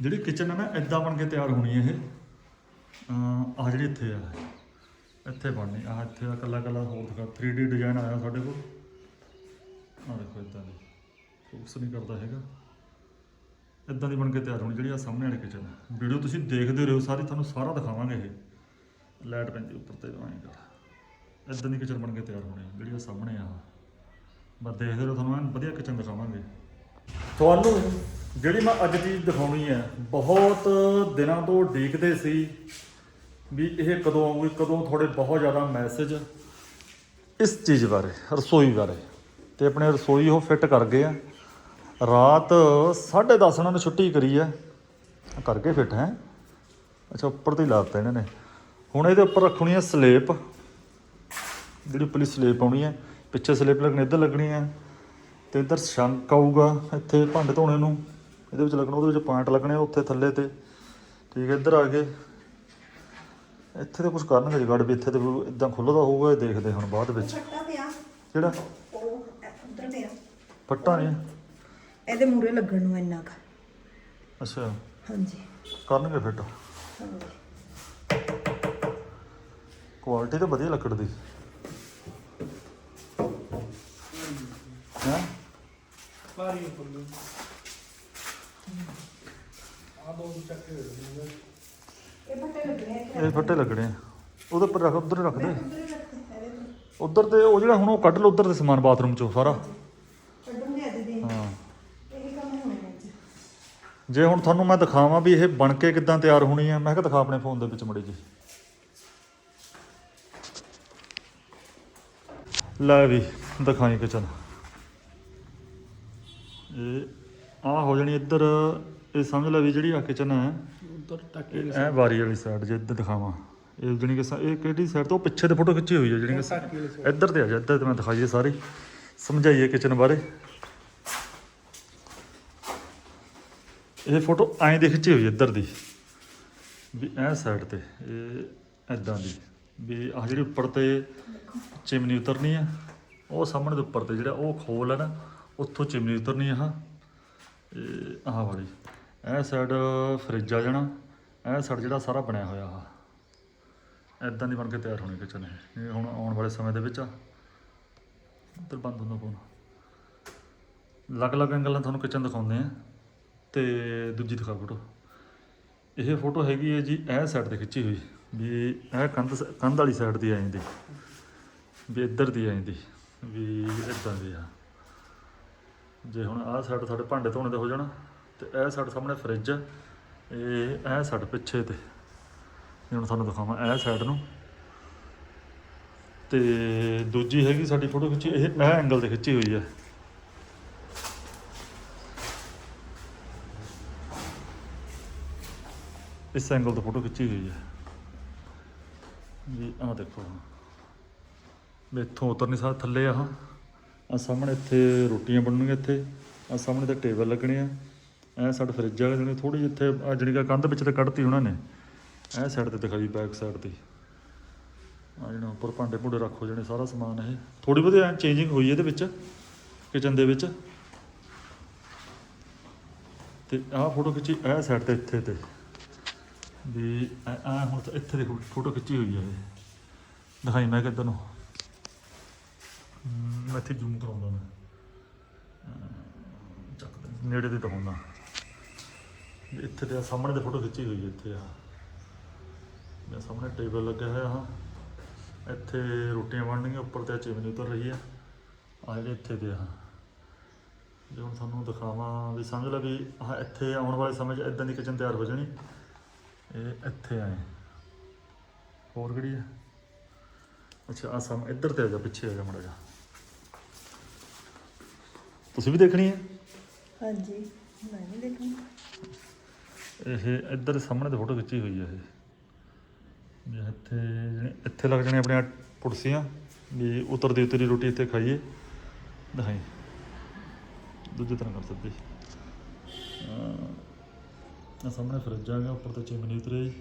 ਜਿਹੜੀ ਕਿਚਨ ਹੈ ਨਾ ਇਦਾਂ ਬਣ ਕੇ ਤਿਆਰ ਹੋਣੀ ਇਹ। ਆ ਜਿਹੜੀ ਇੱਥੇ ਆ, ਇੱਥੇ ਬਣਨੀ ਆ ਇੱਥੇ ਦਾ ਕੱਲਾ ਕੱਲਾ ਹੋਰ ਦਿਖਾ 3D ਡਿਜ਼ਾਈਨ ਆਇਆ ਸਾਡੇ ਕੋਲ। ਆ ਦੇਖੋ ਇਦਾਂ ਦੀ ਫੋਕਸ ਨਹੀਂ ਕਰਦਾ ਹੈਗਾ। ਇਦਾਂ ਦੀ ਬਣ ਕੇ ਤਿਆਰ ਹੋਣੀ ਜਿਹੜੀ ਆ ਸਾਹਮਣੇ ਵਾਲੀ ਕਿਚਨ ਵੀਡੀਓ ਤੁਸੀਂ ਦੇਖਦੇ ਰਹੋ, ਸਾਰੀ ਤੁਹਾਨੂੰ ਸਾਰਾ ਦਿਖਾਵਾਂਗੇ ਇਹ। ਲਾਈਟ ਪੈਂਦੀ ਉੱਪਰ ਤੇ ਆਏਗਾ ਇਦਾਂ ਦੀ ਕਿਚਨ ਬਣ ਕੇ ਤਿਆਰ ਹੋਣੀ ਜਿਹੜੀ ਆ ਸਾਹਮਣੇ ਆ। ਬਸ ਦੇਖਦੇ ਰਹੋ, ਤੁਹਾਨੂੰ ਐਨ ਵਧੀਆ ਕਿਚਨ ਦਿਖਾਵਾਂਗੇ। ਤੁਹਾਨੂੰ ਜਿਹੜੀ ਮੈਂ ਅੱਜ ਚੀਜ਼ ਦਿਖਾਉਣੀ ਹੈ, ਬਹੁਤ ਦਿਨਾਂ ਤੋਂ ਉਡੀਕਦੇ ਸੀ ਵੀ ਇਹ ਕਦੋਂ ਆਊਗੀ, ਕਦੋਂ ਤੁਹਾਡੇ ਬਹੁਤ ਜ਼ਿਆਦਾ ਮੈਸੇਜ ਇਸ ਚੀਜ਼ ਬਾਰੇ, ਰਸੋਈ ਬਾਰੇ। ਤੇ ਆਪਣੇ ਰਸੋਈ ਉਹ ਫਿੱਟ ਕਰ ਗਏ ਆ। ਰਾਤ 10:30 ਉਹਨਾਂ ਨੇ ਛੁੱਟੀ ਕਰੀ ਹੈ ਕਰਕੇ ਫਿੱਟ ਹੈ। ਅੱਛਾ, ਉੱਪਰ ਤੇ ਹੀ ਲਾਤਾ ਇਹਨਾਂ ਨੇ। ਹੁਣ ਇਹਦੇ ਉੱਪਰ ਰੱਖਣੀ ਹੈ ਸਲੇਪ। ਜਿਹੜੀ ਉੱਪਰਲੀ ਸਲੇਪ ਆਉਣੀ ਹੈ ਪਿੱਛੇ ਸਲੇਪ ਲੱਗਣੀ, ਇੱਧਰ ਲੱਗਣੀ ਹੈ ਤੇ ਇੱਧਰ ਸ਼ੰਕ ਆਊਗਾ ਇੱਥੇ ਭਾਂਡੇ ਧੋਣੇ ਨੂੰ। ਇਹਦੇ ਵਿੱਚ ਲੱਗਣਾ ਉਹਦੇ ਵਿੱਚ ਪੁਆਇੰਟ ਲੱਗਣੇ ਉੱਥੇ ਥੱਲੇ ਤੇ। ਠੀਕ ਹੈ ਇੱਧਰ ਆ ਕੇ। ਇੱਥੇ ਤੇ ਕੁਝ ਕਰਨਗੇ ਜਗੜ ਵੀ ਇੱਥੇ ਤੇ ਇਦਾਂ ਖੁੱਲਦਾ ਹੋਊਗਾ ਇਹ ਦੇਖਦੇ ਹੁਣ ਬਾਅਦ ਵਿੱਚ। ਫੱਟਾ ਪਿਆ। ਜਿਹੜਾ ਉਹ ਉਧਰ ਪਿਆ। ਫੱਟਾ ਨਹੀਂ। ਇਹਦੇ ਮੂਰੇ ਲੱਗਣ ਨੂੰ ਇੰਨਾ ਕੁ। ਅੱਛਾ। ਹਾਂਜੀ। ਕਰਨਗੇ ਫਿੱਟ ਹਾਂਜੀ। ਕੁਆਲਿਟੀ ਤਾਂ ਵਧੀਆ ਲੱਕੜ ਦੀ। ਹੈ? ਭਾਰੀ ਉੱਪਰ ਨੂੰ ਇਹ ਫੱਟੇ ਲੱਗਣੇ ਇਹ ਫੱਟੇ ਲੱਗਣੇ ਆ। ਉਹਦੇ ਉੱਪਰ ਰੱਖ ਉਧਰ ਰੱਖ ਦੇ। ਉਧਰ ਹੀ ਰੱਖਦੇ ਇਹਦੇ ਤੋਂ ਉਧਰ ਤੇ ਉਹ ਜਿਹੜਾ ਹੁਣ ਉਹ ਕੱਢ ਲਓ ਉਧਰ ਦੇ ਸਮਾਨ ਬਾਥਰੂਮ ਚੋਂ ਸਾਰਾ। ਦੇ। ਹਾਂ। ਇਹ ਕੰਮ ਹੋਣੇ ਨੇ ਅੱਜ। ਜੇ ਹੁਣ ਤੁਹਾਨੂੰ ਮੈਂ ਦਿਖਾਵਾਂ ਵੀ ਇਹ ਬਣ ਕੇ ਕਿੱਦਾਂ ਤਿਆਰ ਹੋਣੀ ਹੈ ਮੈਂ ਕਿਹਾ ਦਿਖਾ ਆਪਣੇ ਫੋਨ ਦੇ ਵਿੱਚ ਮੜੀ ਜੀ ਲੈ ਵੀ ਦਿਖਾਈ ਕਿਚਨ। ਇਹ ਆ ਹੋ ਜਾਣੀ ਇੱਧਰ ਇਹ ਸਮਝ ਲੈ ਵੀ ਜਿਹੜੀ ਆ ਕਿਚਨ ਹੈ ਉੱਧਰ ਟੱਕੇ ਇਹ ਐ ਬਾਰੀ ਵਾਲੀ ਸਾਈਡ ਜੇ ਇੱਧਰ ਦਿਖਾਵਾਂ। ਇਹ ਜਣੀ ਕਿ ਸ- ਇਹ ਕਿਹੜੀ ਸਾਈਡ ਤੋਂ? ਉਹ ਪਿੱਛੇ ਤੇ ਫੋਟੋ ਖਿੱਚੀ ਹੋਈ ਹੈ ਟੱਕੇ ਵਾਲੀ ਕਿ ਇੱਧਰ ਤੇ ਆ ਜਾ ਇੱਧਰ ਤੇ ਮੈਂ ਦਿਖਾਈਏ ਸਾਰੀ। ਸਮਝਾਈਏ ਕਿਚਨ ਬਾਰੇ। ਇਹ ਫੋਟੋ ਐਂ ਦੀ ਖਿੱਚੀ ਹੋਈ ਹੈ ਇੱਧਰ ਦੀ। ਵੀ ਇਹ ਸਾਈਡ ਤੇ ਇਹ ਐਦਾਂ ਦੀ। ਵੀ ਆ ਜਿਹੜੀ ਉੱਪਰ ਤੇ ਚਿਮਨੀ ਉਤਰਨੀ ਆ ਉਹ ਸਾਹਮਣੇ ਦੇ ਉੱਪਰ ਤੇ ਜਿਹੜਾ ਉਹ ਖੋਲ ਹੈ ਨਾ ਉੱਥੋਂ ਚਿਮਨੀ ਉਤਰਨੀ ਆ ਆਹ। ਇਹ ਆਹ ਵਾਲੀ। ਇਹ ਸਾਈਡ ਫਰਿੱਜ ਆ ਜਾਣਾ। ਇਹ ਸਾਈਡ ਜਿਹੜਾ ਸਾਰਾ ਬਣਿਆ ਹੋਇਆ ਆ। ਐਦਾਂ ਦੀ ਬਣ ਕੇ ਤਿਆਰ ਹੋਣੀ ਕਿਚਨ ਇਹ। ਇਹ ਹੁਣ ਆਉਣ ਵਾਲੇ ਸਮੇਂ ਦੇ ਵਿੱਚ ਆ। ਇੱਧਰ ਬੰਦ ਹੁੰਦਾ ਫੋਨ ਅਲੱਗ-ਅਲੱਗ ਐਂਗਲ ਨਾਲ ਤੁਹਾਨੂੰ ਕਿਚਨ ਦਿਖਾਉਂਦੇ ਆ। ਤੇ ਦੂਜੀ ਦਿਖਾ ਫੋਟੋ ਇਹ ਫੋਟੋ ਹੈਗੀ ਹੈ ਜੀ ਇਹ ਸਾਈਡ ਤੇ ਖਿੱਚੀ ਹੋਈ। ਵੀ ਇਹ ਕੰਧ ਸ- ਕੰਧ ਵਾਲੀ ਸਾਈਡ ਦੀ ਆ ਜਾਂਦੀ ਵੀ ਇੱਧਰ ਦੀ ਆ ਜਾਂਦੀ ਵੀ ਇਦਾਂ ਦੀ ਆ। ਜੇ ਹੁਣ ਆਹ ਸਾਈਡ ਸਾਡੇ ਭਾਂਡੇ ਧੋਣੇ ਦੇ ਹੋ ਜਾਣਾ। ਤੇ ਇਹ ਸਾਡੇ ਸਾਹਮਣੇ ਫ੍ਰਿਜ ਆ। ਇਹ ਇਹ ਸਾਡੇ ਪਿੱਛੇ ਤੇ। ਇਹ ਹੁਣ ਤੁਹਾਨੂੰ ਦਿਖਾਵਾਂ ਇਹ ਸਾਈਡ ਨੂੰ। ਤੇ ਦੂਜੀ ਹੈਗੀ ਸਾਡੀ ਫੋਟੋ ਖਿੱਚੀ। ਇਹ ਇਹ ਐਂਗਲ ਤੇ ਖਿੱਚੀ ਹੋਈ ਹੈ ਇਸ ਐਂਗਲ ਤੋਂ ਫੋਟੋ ਖਿੱਚੀ ਹੋਈ ਹੈ ਜੀ ਆਹ ਦੇਖੋ ਵੀ ਇੱਥੋਂ ਉਤਰਨੀ ਸਾਰ ਥੱਲੇ ਆਹ ਆ ਸਾਹਮਣੇ ਇੱਥੇ ਰੋਟੀਆਂ ਬਣਨਗੀਆਂ ਇੱਥੇ। ਆ ਸਾਹਮਣੇ ਤੇ ਟੇਬਲ ਲੱਗਣੇ ਆ। ਇਹ ਸਾਈਡ ਫਰਿੱਜ ਆ ਜਿਹੜੀ ਥੋੜੀ ਜਿੱਥੇ ਆ ਜਿਹੜੀ ਕਿ ਕੰਧ ਵਿੱਚ ਤੇ ਕੱਢਤੀ ਉਹਨਾਂ ਨੇ ਇਹ ਸਾਈਡ ਤੇ ਦਿਖਾਈ ਬੈਕ ਸਾਈਡ ਤੇ ਆ ਜਿਹੜਾ ਉੱਪਰ ਭਾਂਡੇ ਭੁੰਡੇ ਰੱਖੋ ਜਿਹੜੇ ਸਾਰਾ ਸਮਾਨ ਇਹ। ਥੋੜੀ ਬਹੁਤੀ ਐ ਚੇਂਜਿੰਗ ਹੋਈ ਇਹਦੇ ਵਿੱਚ ਕਿਚਨ ਦੇ ਵਿੱਚ। ਤੇ ਆਹ ਫੋਟੋ ਖਿੱਚੀ ਇਹ ਸਾਈਡ ਤੇ ਇੱਥੇ ਤੇ। ਵੀ ਆ ਹੁਣ ਤਾਂ ਇੱਥੇ ਦੇਖੋ ਫੋਟੋ ਖਿੱਚੀ ਹੋਈ ਹੈ ਇਹ। ਦਿਖਾਈ ਮੈਂ ਕਿੱਧਰ ਨੂੰ। ਮੈਂ ਇੱਥੇ ਜ਼ੂਮ ਕਰਾਉਂਦਾ ਮੈਂ। ਚੱਕ ਨੇੜੇ ਤੇ ਤਾਂ ਹੁੰਦਾ ਇੱਥੇ ਤੇ ਸਾਹਮਣੇ ਤੇ ਫੋਟੋ ਖਿੱਚੀ ਹੋਈ ਹੈ ਇੱਥੇ ਆ ਮੇਰੇ ਸਾਹਮਣੇ ਟੇਬਲ ਲੱਗਿਆ ਹੋਇਆ, ਹਾਂ। ਇੱਥੇ ਰੋਟੀਆਂ ਬਣਨਗੀਆਂ, ਉੱਪਰ ਤੇ ਚਿਮਨੀ ਉਤਰ ਰਹੀ ਆ ਆ ਜਿਹੜੇ ਇੱਥੇ ਤੇ ਆ ਜੇ ਹੁਣ ਤੁਹਾਨੂੰ ਦਿਖਾਵਾਂ ਵੀ ਸਮਝ ਲੈ ਵੀ ਆਹ ਇੱਥੇ ਆਉਣ ਵਾਲੇ ਸਮੇਂ 'ਚ ਇਦਾਂ ਦੀ ਕਿਚਨ ਤਿਆਰ ਹੋ ਜਾਣੀ। ਇਹ ਇੱਥੇ ਆਏ। ਹੋਰ ਕਿਹੜੀ ਹੈ? ਅੱਛਾ ਆ ਸਾਹਮਣੇ ਇੱਧਰ ਤੇ ਆ ਜਾ, ਪਿੱਛੇ ਆ ਜਾ ਮੜਾ ਜਾ ਤੁਸੀਂ ਵੀ ਦੇਖਣੀ ਹੈ? ਹਾਂਜੀ, ਮੈਂ ਨਹੀਂ ਦੇਖੂੰਗੀ ਇਹ ਇੱਧਰ ਸਾਹਮਣੇ ਤੇ ਫੋਟੋ ਖਿੱਚੀ ਹੋਈ ਹੈ ਇਹ। ਇੱਥੇ ਜਿਹੜੇ ਇੱਥੇ ਲੱਗ ਜਾਣੇ ਆਪਣੇ ਕੁਰਸੀਆਂ, ਵੀ ਉਤਰਦੀ ਉਤਰੀ ਰੋਟੀ ਇੱਥੇ ਖਾਈਏ। ਦਿਖਾਈ। ਦੂਜੀ ਤਰ੍ਹਾਂ ਕਰ ਸਕਦੇ। ਆ ਸਾਹਮਣੇ ਫਰਿੱਜ ਆ ਗਿਆ, ਉੱਪਰ ਤੇ ਚਿਮਨੀ ਉਤਰੀ।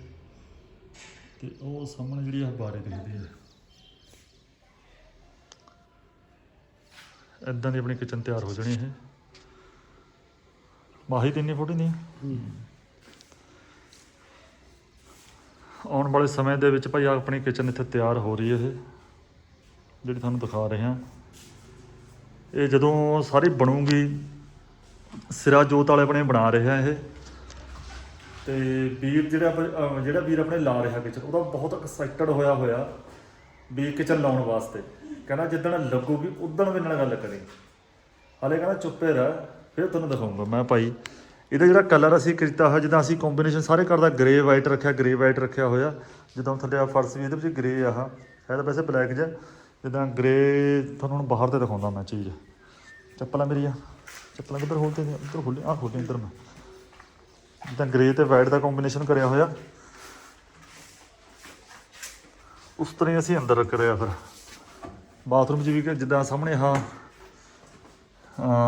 ਤੇ ਉਹ ਸਾਹਮਣੇ ਜਿਹੜੀ ਆ ਬਾਰੀ ਦਿਖਦੀ ਹੈ ਇਦਾਂ ਦੀ ਆਪਣੀ ਕਿਚਨ ਤਿਆਰ ਹੋ ਜਾਣੀ ਇਹ। ਮਾਹੀ ਤਿੰਨੀ ਫੋਟੋ ਨਹੀਂ। ਆਉਣ ਵਾਲੇ ਸਮੇਂ ਦੇ ਵਿੱਚ ਭਾਈ ਆਪਣੀ ਕਿਚਨ ਇੱਥੇ ਤਿਆਰ ਹੋ ਰਹੀ ਹੈ ਇਹ, ਜਿਹੜੀ ਤੁਹਾਨੂੰ ਦਿਖਾ ਰਹੇ ਹਾਂ। ਇਹ ਜਦੋਂ ਸਾਰੀ ਬਣੂਗੀ, ਸਿਰਾ ਜੋਤ ਵਾਲੇ ਆਪਣੇ ਬਣਾ ਰਿਹਾ ਇਹ। ਤੇ ਵੀਰ ਜਿਹੜਾ ਆਪਣੇ- ਜਿਹੜਾ ਵੀਰ ਆਪਣੇ ਲਾ ਰਿਹਾ ਕਿਚਨ ਉਹਦਾ ਬਹੁਤ ਐਕਸਾਈਟਡ ਹੋਇਆ ਹੋਇਆ ਵੀ ਕਿਚਨ ਲਾਉਣ ਵਾਸਤੇ। ਕਹਿੰਦਾ ਜਿੱਦਣ ਲੱਗੂਗੀ ਉਦੋਂ ਮੇਰੇ ਨਾਲ ਗੱਲ ਕਰੇ। ਹਾਲੇ ਕਹਿੰਦਾ ਚੁੱਪੇ ਰਹਿ, ਫਿਰ ਤੁਹਾਨੂੰ ਦਿਖਾਉਂਗਾ ਮੈਂ ਭਾਈ। ਇਹਦਾ ਜਿਹੜਾ ਕਲਰ ਅਸੀਂ ਕੀਤਾ ਹੋਇਆ, ਜਿੱਦਾਂ ਅਸੀਂ ਕੰਬੀਨੇਸ਼ਨ ਸਾਰੇ ਕਰਦਾ ਗ੍ਰੇ ਵਾਈਟ ਰੱਖਿਆ ਗ੍ਰੇ ਵਾਈਟ ਰੱਖਿਆ ਹੋਇਆ। ਜਿੱਦਾਂ ਥੱਲੇ ਆ ਫਰਸ਼ ਵੀ ਇਹਦੇ ਵਿੱਚ ਗ੍ਰੇ ਆਹ। ਹੈ ਵੈਸੇ ਬਲੈਕ ਜਿਹਾ। ਜਿੱਦਾਂ ਗ੍ਰੇ ਤੁਹਾਨੂੰ ਹੁਣ ਬਾਹਰ ਤੇ ਦਿਖਾਉਂਦਾ ਮੈਂ ਚੀਜ਼। ਚੱਪਲਾਂ ਮੇਰੀਆਂ। ਚੱਪਲਾਂ ਕਿੱਧਰ ਖੋਲਤੇ ਇੱਧਰ ਖੋਲੇ ਆਹ ਖੋਲੇ ਇੱਧਰ ਮੈਂ। ਜਿੱਦਾਂ ਗ੍ਰੇ ਤੇ ਵਾਈਟ ਦਾ ਕੰਬੀਨੇਸ਼ਨ ਕਰਿਆ ਹੋਇਆ। ਉਸ ਤਰ੍ਹਾਂ ਹੀ ਅਸੀਂ ਅੰਦਰ ਰੱਖ ਕਰਿਆ ਫਿਰ। ਬਾਥਰੂਮ 'ਚ ਵੀ ਜਿੱਦਾਂ ਸਾਹਮਣੇ ਆ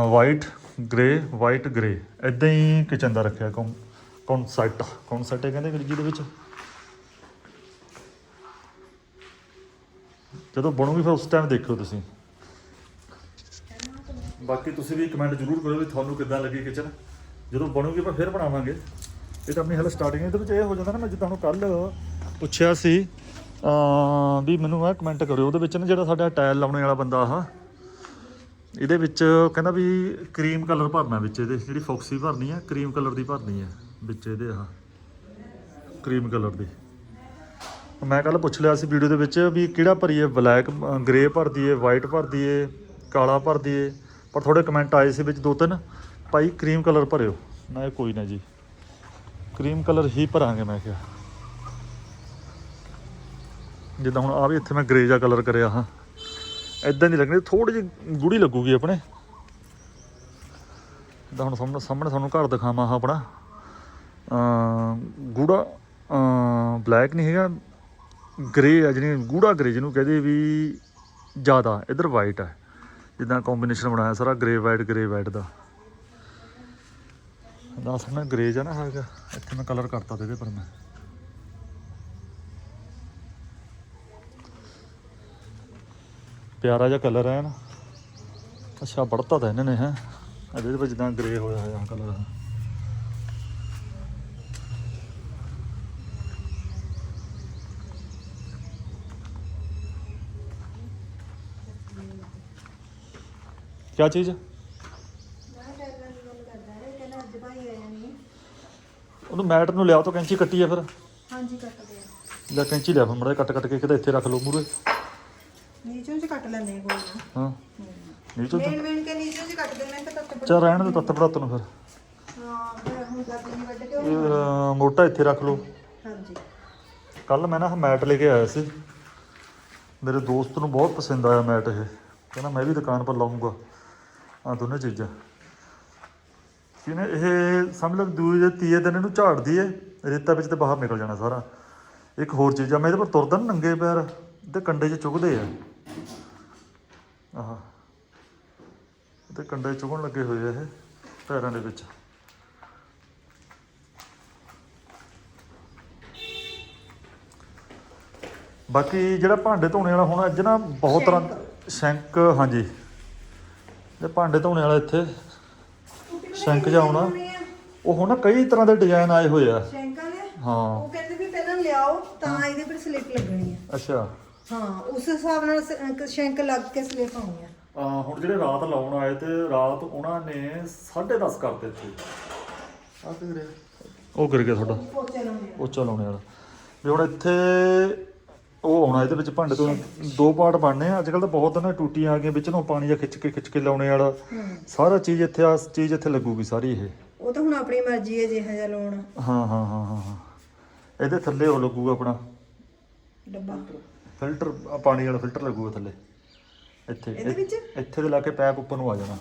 ਵਾਈਟ ਗ੍ਰੇ ਵਾਈਟ ਗ੍ਰੇ ਇਦਾਂ ਹੀ ਕਿਚਨ ਦਾ ਰੱਖਿਆ ਕੌਨ ਕੌਨਸੈਟ ਕੌਨਸੈਟ ਕਹਿੰਦੇ ਅੰਗਰੇਜ਼ੀ ਦੇ ਵਿੱਚ? ਜਦੋਂ ਬਣੂਗੀ ਫਿਰ ਉਸ ਟਾਈਮ ਦੇਖਿਓ ਤੁਸੀਂ। ਬਾਕੀ ਤੁਸੀਂ ਵੀ ਕਮੈਂਟ ਜ਼ਰੂਰ ਕਰੋ ਵੀ ਤੁਹਾਨੂੰ ਕਿੱਦਾਂ ਲੱਗੀ ਕਿਚਨ ਜਦੋਂ ਬਣੂਗੀ ਆਪਾਂ ਫਿਰ ਬਣਾਵਾਂਗੇ। ਇਹ ਤਾਂ ਆਪਣੀ ਹਾਲੇ ਸਟਾਰਟਿੰਗ ਇਹਦੇ ਵਿੱਚ ਇਹ ਹੋ ਜਾਂਦਾ ਨਾ, ਮੈਂ ਜਿੱਦਾਂ ਹੁਣ ਕੱਲ ਪੁੱਛਿਆ ਸੀ ਵੀ ਮੈਨੂੰ ਇਹ ਕਮੈਂਟ ਕਰਿਓ। ਉਹਦੇ ਵਿੱਚ ਨਾ ਜਿਹੜਾ ਸਾਡਾ ਟਾਇਲ ਲਾਉਣੇ ਵਾਲਾ ਬੰਦਾ ਆਹ ਇਹਦੇ ਵਿੱਚ ਕਹਿੰਦਾ ਵੀ ਕਰੀਮ ਕਲਰ ਭਰਨਾ ਵਿੱਚ ਇਹਦੇ, ਜਿਹੜੀ ਫੌਕਸੀ ਭਰਨੀ ਹੈ ਕਰੀਮ ਕਲਰ ਦੀ ਭਰਨੀ ਹੈ ਵਿੱਚ ਇਹਦੇ ਆਹ, ਕਰੀਮ ਕਲਰ ਦੀ। ਮੈਂ ਕੱਲ ਪੁੱਛ ਲਿਆ ਸੀ ਵੀਡੀਓ ਦੇ ਵਿੱਚ ਵੀ ਕਿਹੜਾ ਭਰੀਏ, ਬਲੈਕ, ਗ੍ਰੇ ਭਰ ਦਈਏ ਵਾਈਟ ਭਰ ਦਈਏ ਕਾਲਾ ਭਰ ਦਈਏ ਪਰ ਥੋੜੇ ਕਮੈਂਟ ਆਏ ਸੀ ਵਿੱਚ ਦੋ ਤਿੰਨ, ਭਾਈ ਕਰੀਮ ਕਲਰ ਭਰਿਓ। ਨਾ ਕਿਹਾ ਕੋਈ ਨਾ ਜੀ, ਕਰੀਮ ਕਲਰ ਹੀ ਭਰਾਂਗੇ ਮੈਂ ਕਿਹਾ। ਜਿੱਦਾਂ ਹੁਣ ਆ ਵੀ ਇੱਥੇ ਮੈਂ ਗ੍ਰੇ ਜਿਹਾ ਕਲਰ ਕਰਿਆ ਹਾਂ। ਇਦਾਂ ਨਹੀਂ ਲੱਗਣੀ ਥੋੜੀ ਜਿਹੀ ਗੂੜੀ ਲੱਗੂਗੀ ਆਪਣੇ। ਜਿੱਦਾਂ ਹੁਣ ਸਾਹਮਣੇ ਸਾਹਮਣੇ ਤੁਹਾਨੂੰ ਘਰ ਦਿਖਾਵਾਂ ਆਹ ਆਪਣਾ। ਗੂੜਾ ਬਲੈਕ ਨਹੀਂ ਹੈਗਾ ਗ੍ਰੇ ਆ ਜਿਹੜੀ, ਗੂੜਾ ਗ੍ਰੇ ਜਿਹਨੂੰ ਕਹਦੇ ਵੀ ਜ਼ਿਆਦਾ, ਇਧਰ ਵਾਈਟ ਹੈ ਜਿੱਦਾਂ ਕੰਬੀਨੇਸ਼ਨ ਬਣਾਇਆ ਸਾਰਾ ਗ੍ਰੇ ਵਾਈਟ ਗ੍ਰੇ ਵਾਈਟ ਦਾ। ਦਾ ਸਾਹਮਣੇ ਗ੍ਰੇ ਜਿਹਾ ਨਾ ਹੈਗਾ, ਇੱਥੇ ਮੈਂ ਕਲਰ ਕਰਤਾ ਤੇ ਇਹਦੇ ਪਰ ਮੈਂ। ਪਿਆਰਾ ਜਿਹਾ ਕਲਰ ਹੈ ਨਾ। ਅੱਛਾ ਵੜਤਾ ਤਾਂ ਇਹਨਾਂ ਨੇ ਹੈ। ਇਹਦੇ ਵਿੱਚ ਜਿੱਦਾਂ ਗ੍ਰੇ ਹੋਇਆ ਹੋਇਆ ਕਲਰ ਕੀ ਚੀਜ਼? ਦੀ ਉਹਨੂੰ ਮੈਟ ਨੂੰ ਲਿਆਓ ਤਾਂ ਕੈਂਚੀ ਕੱਟੀ ਆ ਫਿਰ। ਹਾਂਜੀ ਕੱਟਦੇ ਆ ਲੈ ਕੈਂਚੀ ਲਿਆ ਫਿਰ ਮੜਾ ਕੱਟ ਕੱਟ ਕੇ ਕਿਤੇ ਇੱਥੇ ਰੱਖ ਲਓ ਮੂਰੇ ਨੀਚੋਂ ਕੱਟ ਆ ਕੋਈ ਨਾ। ਹਾਂ। ਨਹੀਂ ਤੂੰ ਮੇਨ ਮੇਨ ਕੇ ਨੀਚੋਂ ਚ ਕੱਟ ਦੇਣਾ ਤਾਂ ਤੱਤ ਚਾ ਰਹਿਣ ਦੇ ਤੱਤ ਪੜਾਤ ਨੂੰ ਫਿਰ। ਹਾਂ ਫਿਰ ਹੁਣ ਕੱਟ ਨਹੀਂ ਵੱਢ ਕੇ ਇਹ ਉਹ ਅਹ, ਮੋਟਾ ਇੱਥੇ ਰੱਖ ਲਓ। ਹਾਂਜੀ। ਕੱਲ ਮੈਂ ਨਾ ਆਹ ਮੈਟ ਲੈ ਕੇ ਆਇਆ ਸੀ। ਮੇਰੇ ਦੋਸਤ ਨੂੰ ਬਹੁਤ ਪਸੰਦ ਆਇਆ ਮੈਟ ਇਹ। ਕਹਿੰਦਾ ਮੈਂ ਵੀ ਦੁਕਾਨ ਪਰ ਲਾਉਂਗਾ ਆ ਦੋਨੇ ਚੀਜ਼ਾਂ। ਕਿਨੇ ਇਹ ਸਮਝ ਲਓ ਦੂਜੇ ਜਾਂ ਤੀਏ ਦਿਨ ਇਹਨੂੰ ਝਾੜਦੀ ਏ ਰੇਤਾ ਵਿੱਚ ਤੇ ਬਾਹਰ ਨਿਕਲ ਜਾਣਾ ਸਾਰਾ। ਇੱਕ ਹੋਰ ਚੀਜ਼ ਆ ਮੈਂ ਇਹਦੇ ਪਰ ਤੁਰਦਾ ਨਾ ਨੰਗੇ ਪੈਰ ਤੇ ਕੰਡੇ 'ਚ ਚੁਗਦੇ ਆ। ਆਹ। ਤੇ ਕੰਡੇ ਚੁਗਣ ਲੱਗੇ ਹੋਏ ਆ ਇਹ ਪੈਰਾਂ ਦੇ ਵਿੱਚ। ਬਾਕੀ ਜਿਹੜਾ ਭਾਂਡੇ ਧੋਣੇ ਵਾਲਾ ਹੁਣ ਅੱਜ ਨਾ ਬਹੁਤ ਤਰ੍ਹਾਂ ਸ਼ੈਂਕ। ਹਾਂਜੀ। ਇਹ ਭਾਂਡੇ ਧੋਣੇ ਵਾਲਾ ਇੱਥੇ ਸ਼ੈਂਕ ਜਿਹਾ ਆਉਣਾ। ਉਹ ਹੁਣ ਨਾ ਕਈ ਤਰ੍ਹਾਂ ਦੇ ਡਿਜ਼ਾਈਨ ਆਏ ਹੋਏ ਆ। ਸ਼ੈਂਕਾਂ ਨੇ ਹਾਂ। ਉਹ ਕਹਿੰਦੇ ਵੀ ਪਹਿਲਾਂ ਲਿਆਓ ਤਾਂ ਇਹਦੇ ਪਰ ਸਲਿੱਪ ਲੱਗਣੀ ਹੈ ਅੱਛਾ। ਹਾਂ ਉਸ ਹਿਸਾਬ ਨਾਲ ਸ- ਸ਼ੈਂਕ ਲੱਗ ਕੇ ਸਲਿੱਪ ਆਉਣੀ ਆ। ਅਹ ਹੁਣ ਜਿਹੜੇ ਰਾਤ ਲਾਉਣ ਆਏ ਤੇ ਰਾਤ ਉਹਨਾਂ ਨੇ 10:30 ਕਰਤੇ ਇੱਥੇ ਆ ਕੀ ਰਿਹਾ ਉਹ ਗਿਰ ਗਿਆ ਤੁਹਾਡਾ। ਪੋਚੇ ਲਾਉਣੇ ਆ। ਪੋਚਾ ਲਾਉਣੇ ਵਾਲਾ। ਵੀ ਹੁਣ ਇੱਥੇ ਉਹ ਆਉਣਾ ਇਹਦੇ ਵਿੱਚ ਭਾਂਡੇ ਤੋਂ। ਦੋ ਪਾਰਟ ਬਣਨੇ ਆ। ਅੱਜ ਕੱਲ ਤਾਂ ਬਹੁਤ ਨੇ ਟੂਟੀਆਂ ਆ ਗਈਆਂ ਵਿੱਚ ਨੂੰ ਪਾਣੀ ਜਾਂ ਖਿੱਚ ਕੇ ਖਿੱਚ ਕੇ ਲਾਉਣੇ ਵਾਲਾ। ਹੂੰ। ਸਾਰਾ ਚੀਜ਼ ਇੱਥੇ ਆ ਚੀਜ਼ ਇੱਥੇ ਲੱਗੂਗੀ ਸਾਰੀ ਇਹ। ਉਹ ਤਾਂ ਹੁਣ ਆਪਣੀ ਮਰਜ਼ੀ ਹੈ ਜਿਹਾ ਜਿਹਾ ਲਾਉਣਾ। ਹਾਂ ਹਾਂ ਹਾਂ ਹਾਂ ਹਾਂ। ਇਹਦੇ ਥੱਲੇ ਉਹ ਲੱਗੂਗਾ ਆਪਣਾ। ਡੱਬਾ। ਫਿਲਟਰ ਪਾਣੀ ਵਾਲਾ ਫਿਲਟਰ ਲੱਗੂਗਾ ਥੱਲੇ। ਇੱਥੇ ਇਹਦੇ ਵਿੱਚ? ਇੱਥੇ ਦੇ ਲਾ ਕੇ ਪੈਪ ਉੱਪਰ ਨੂੰ ਆ ਜਾਣਾ।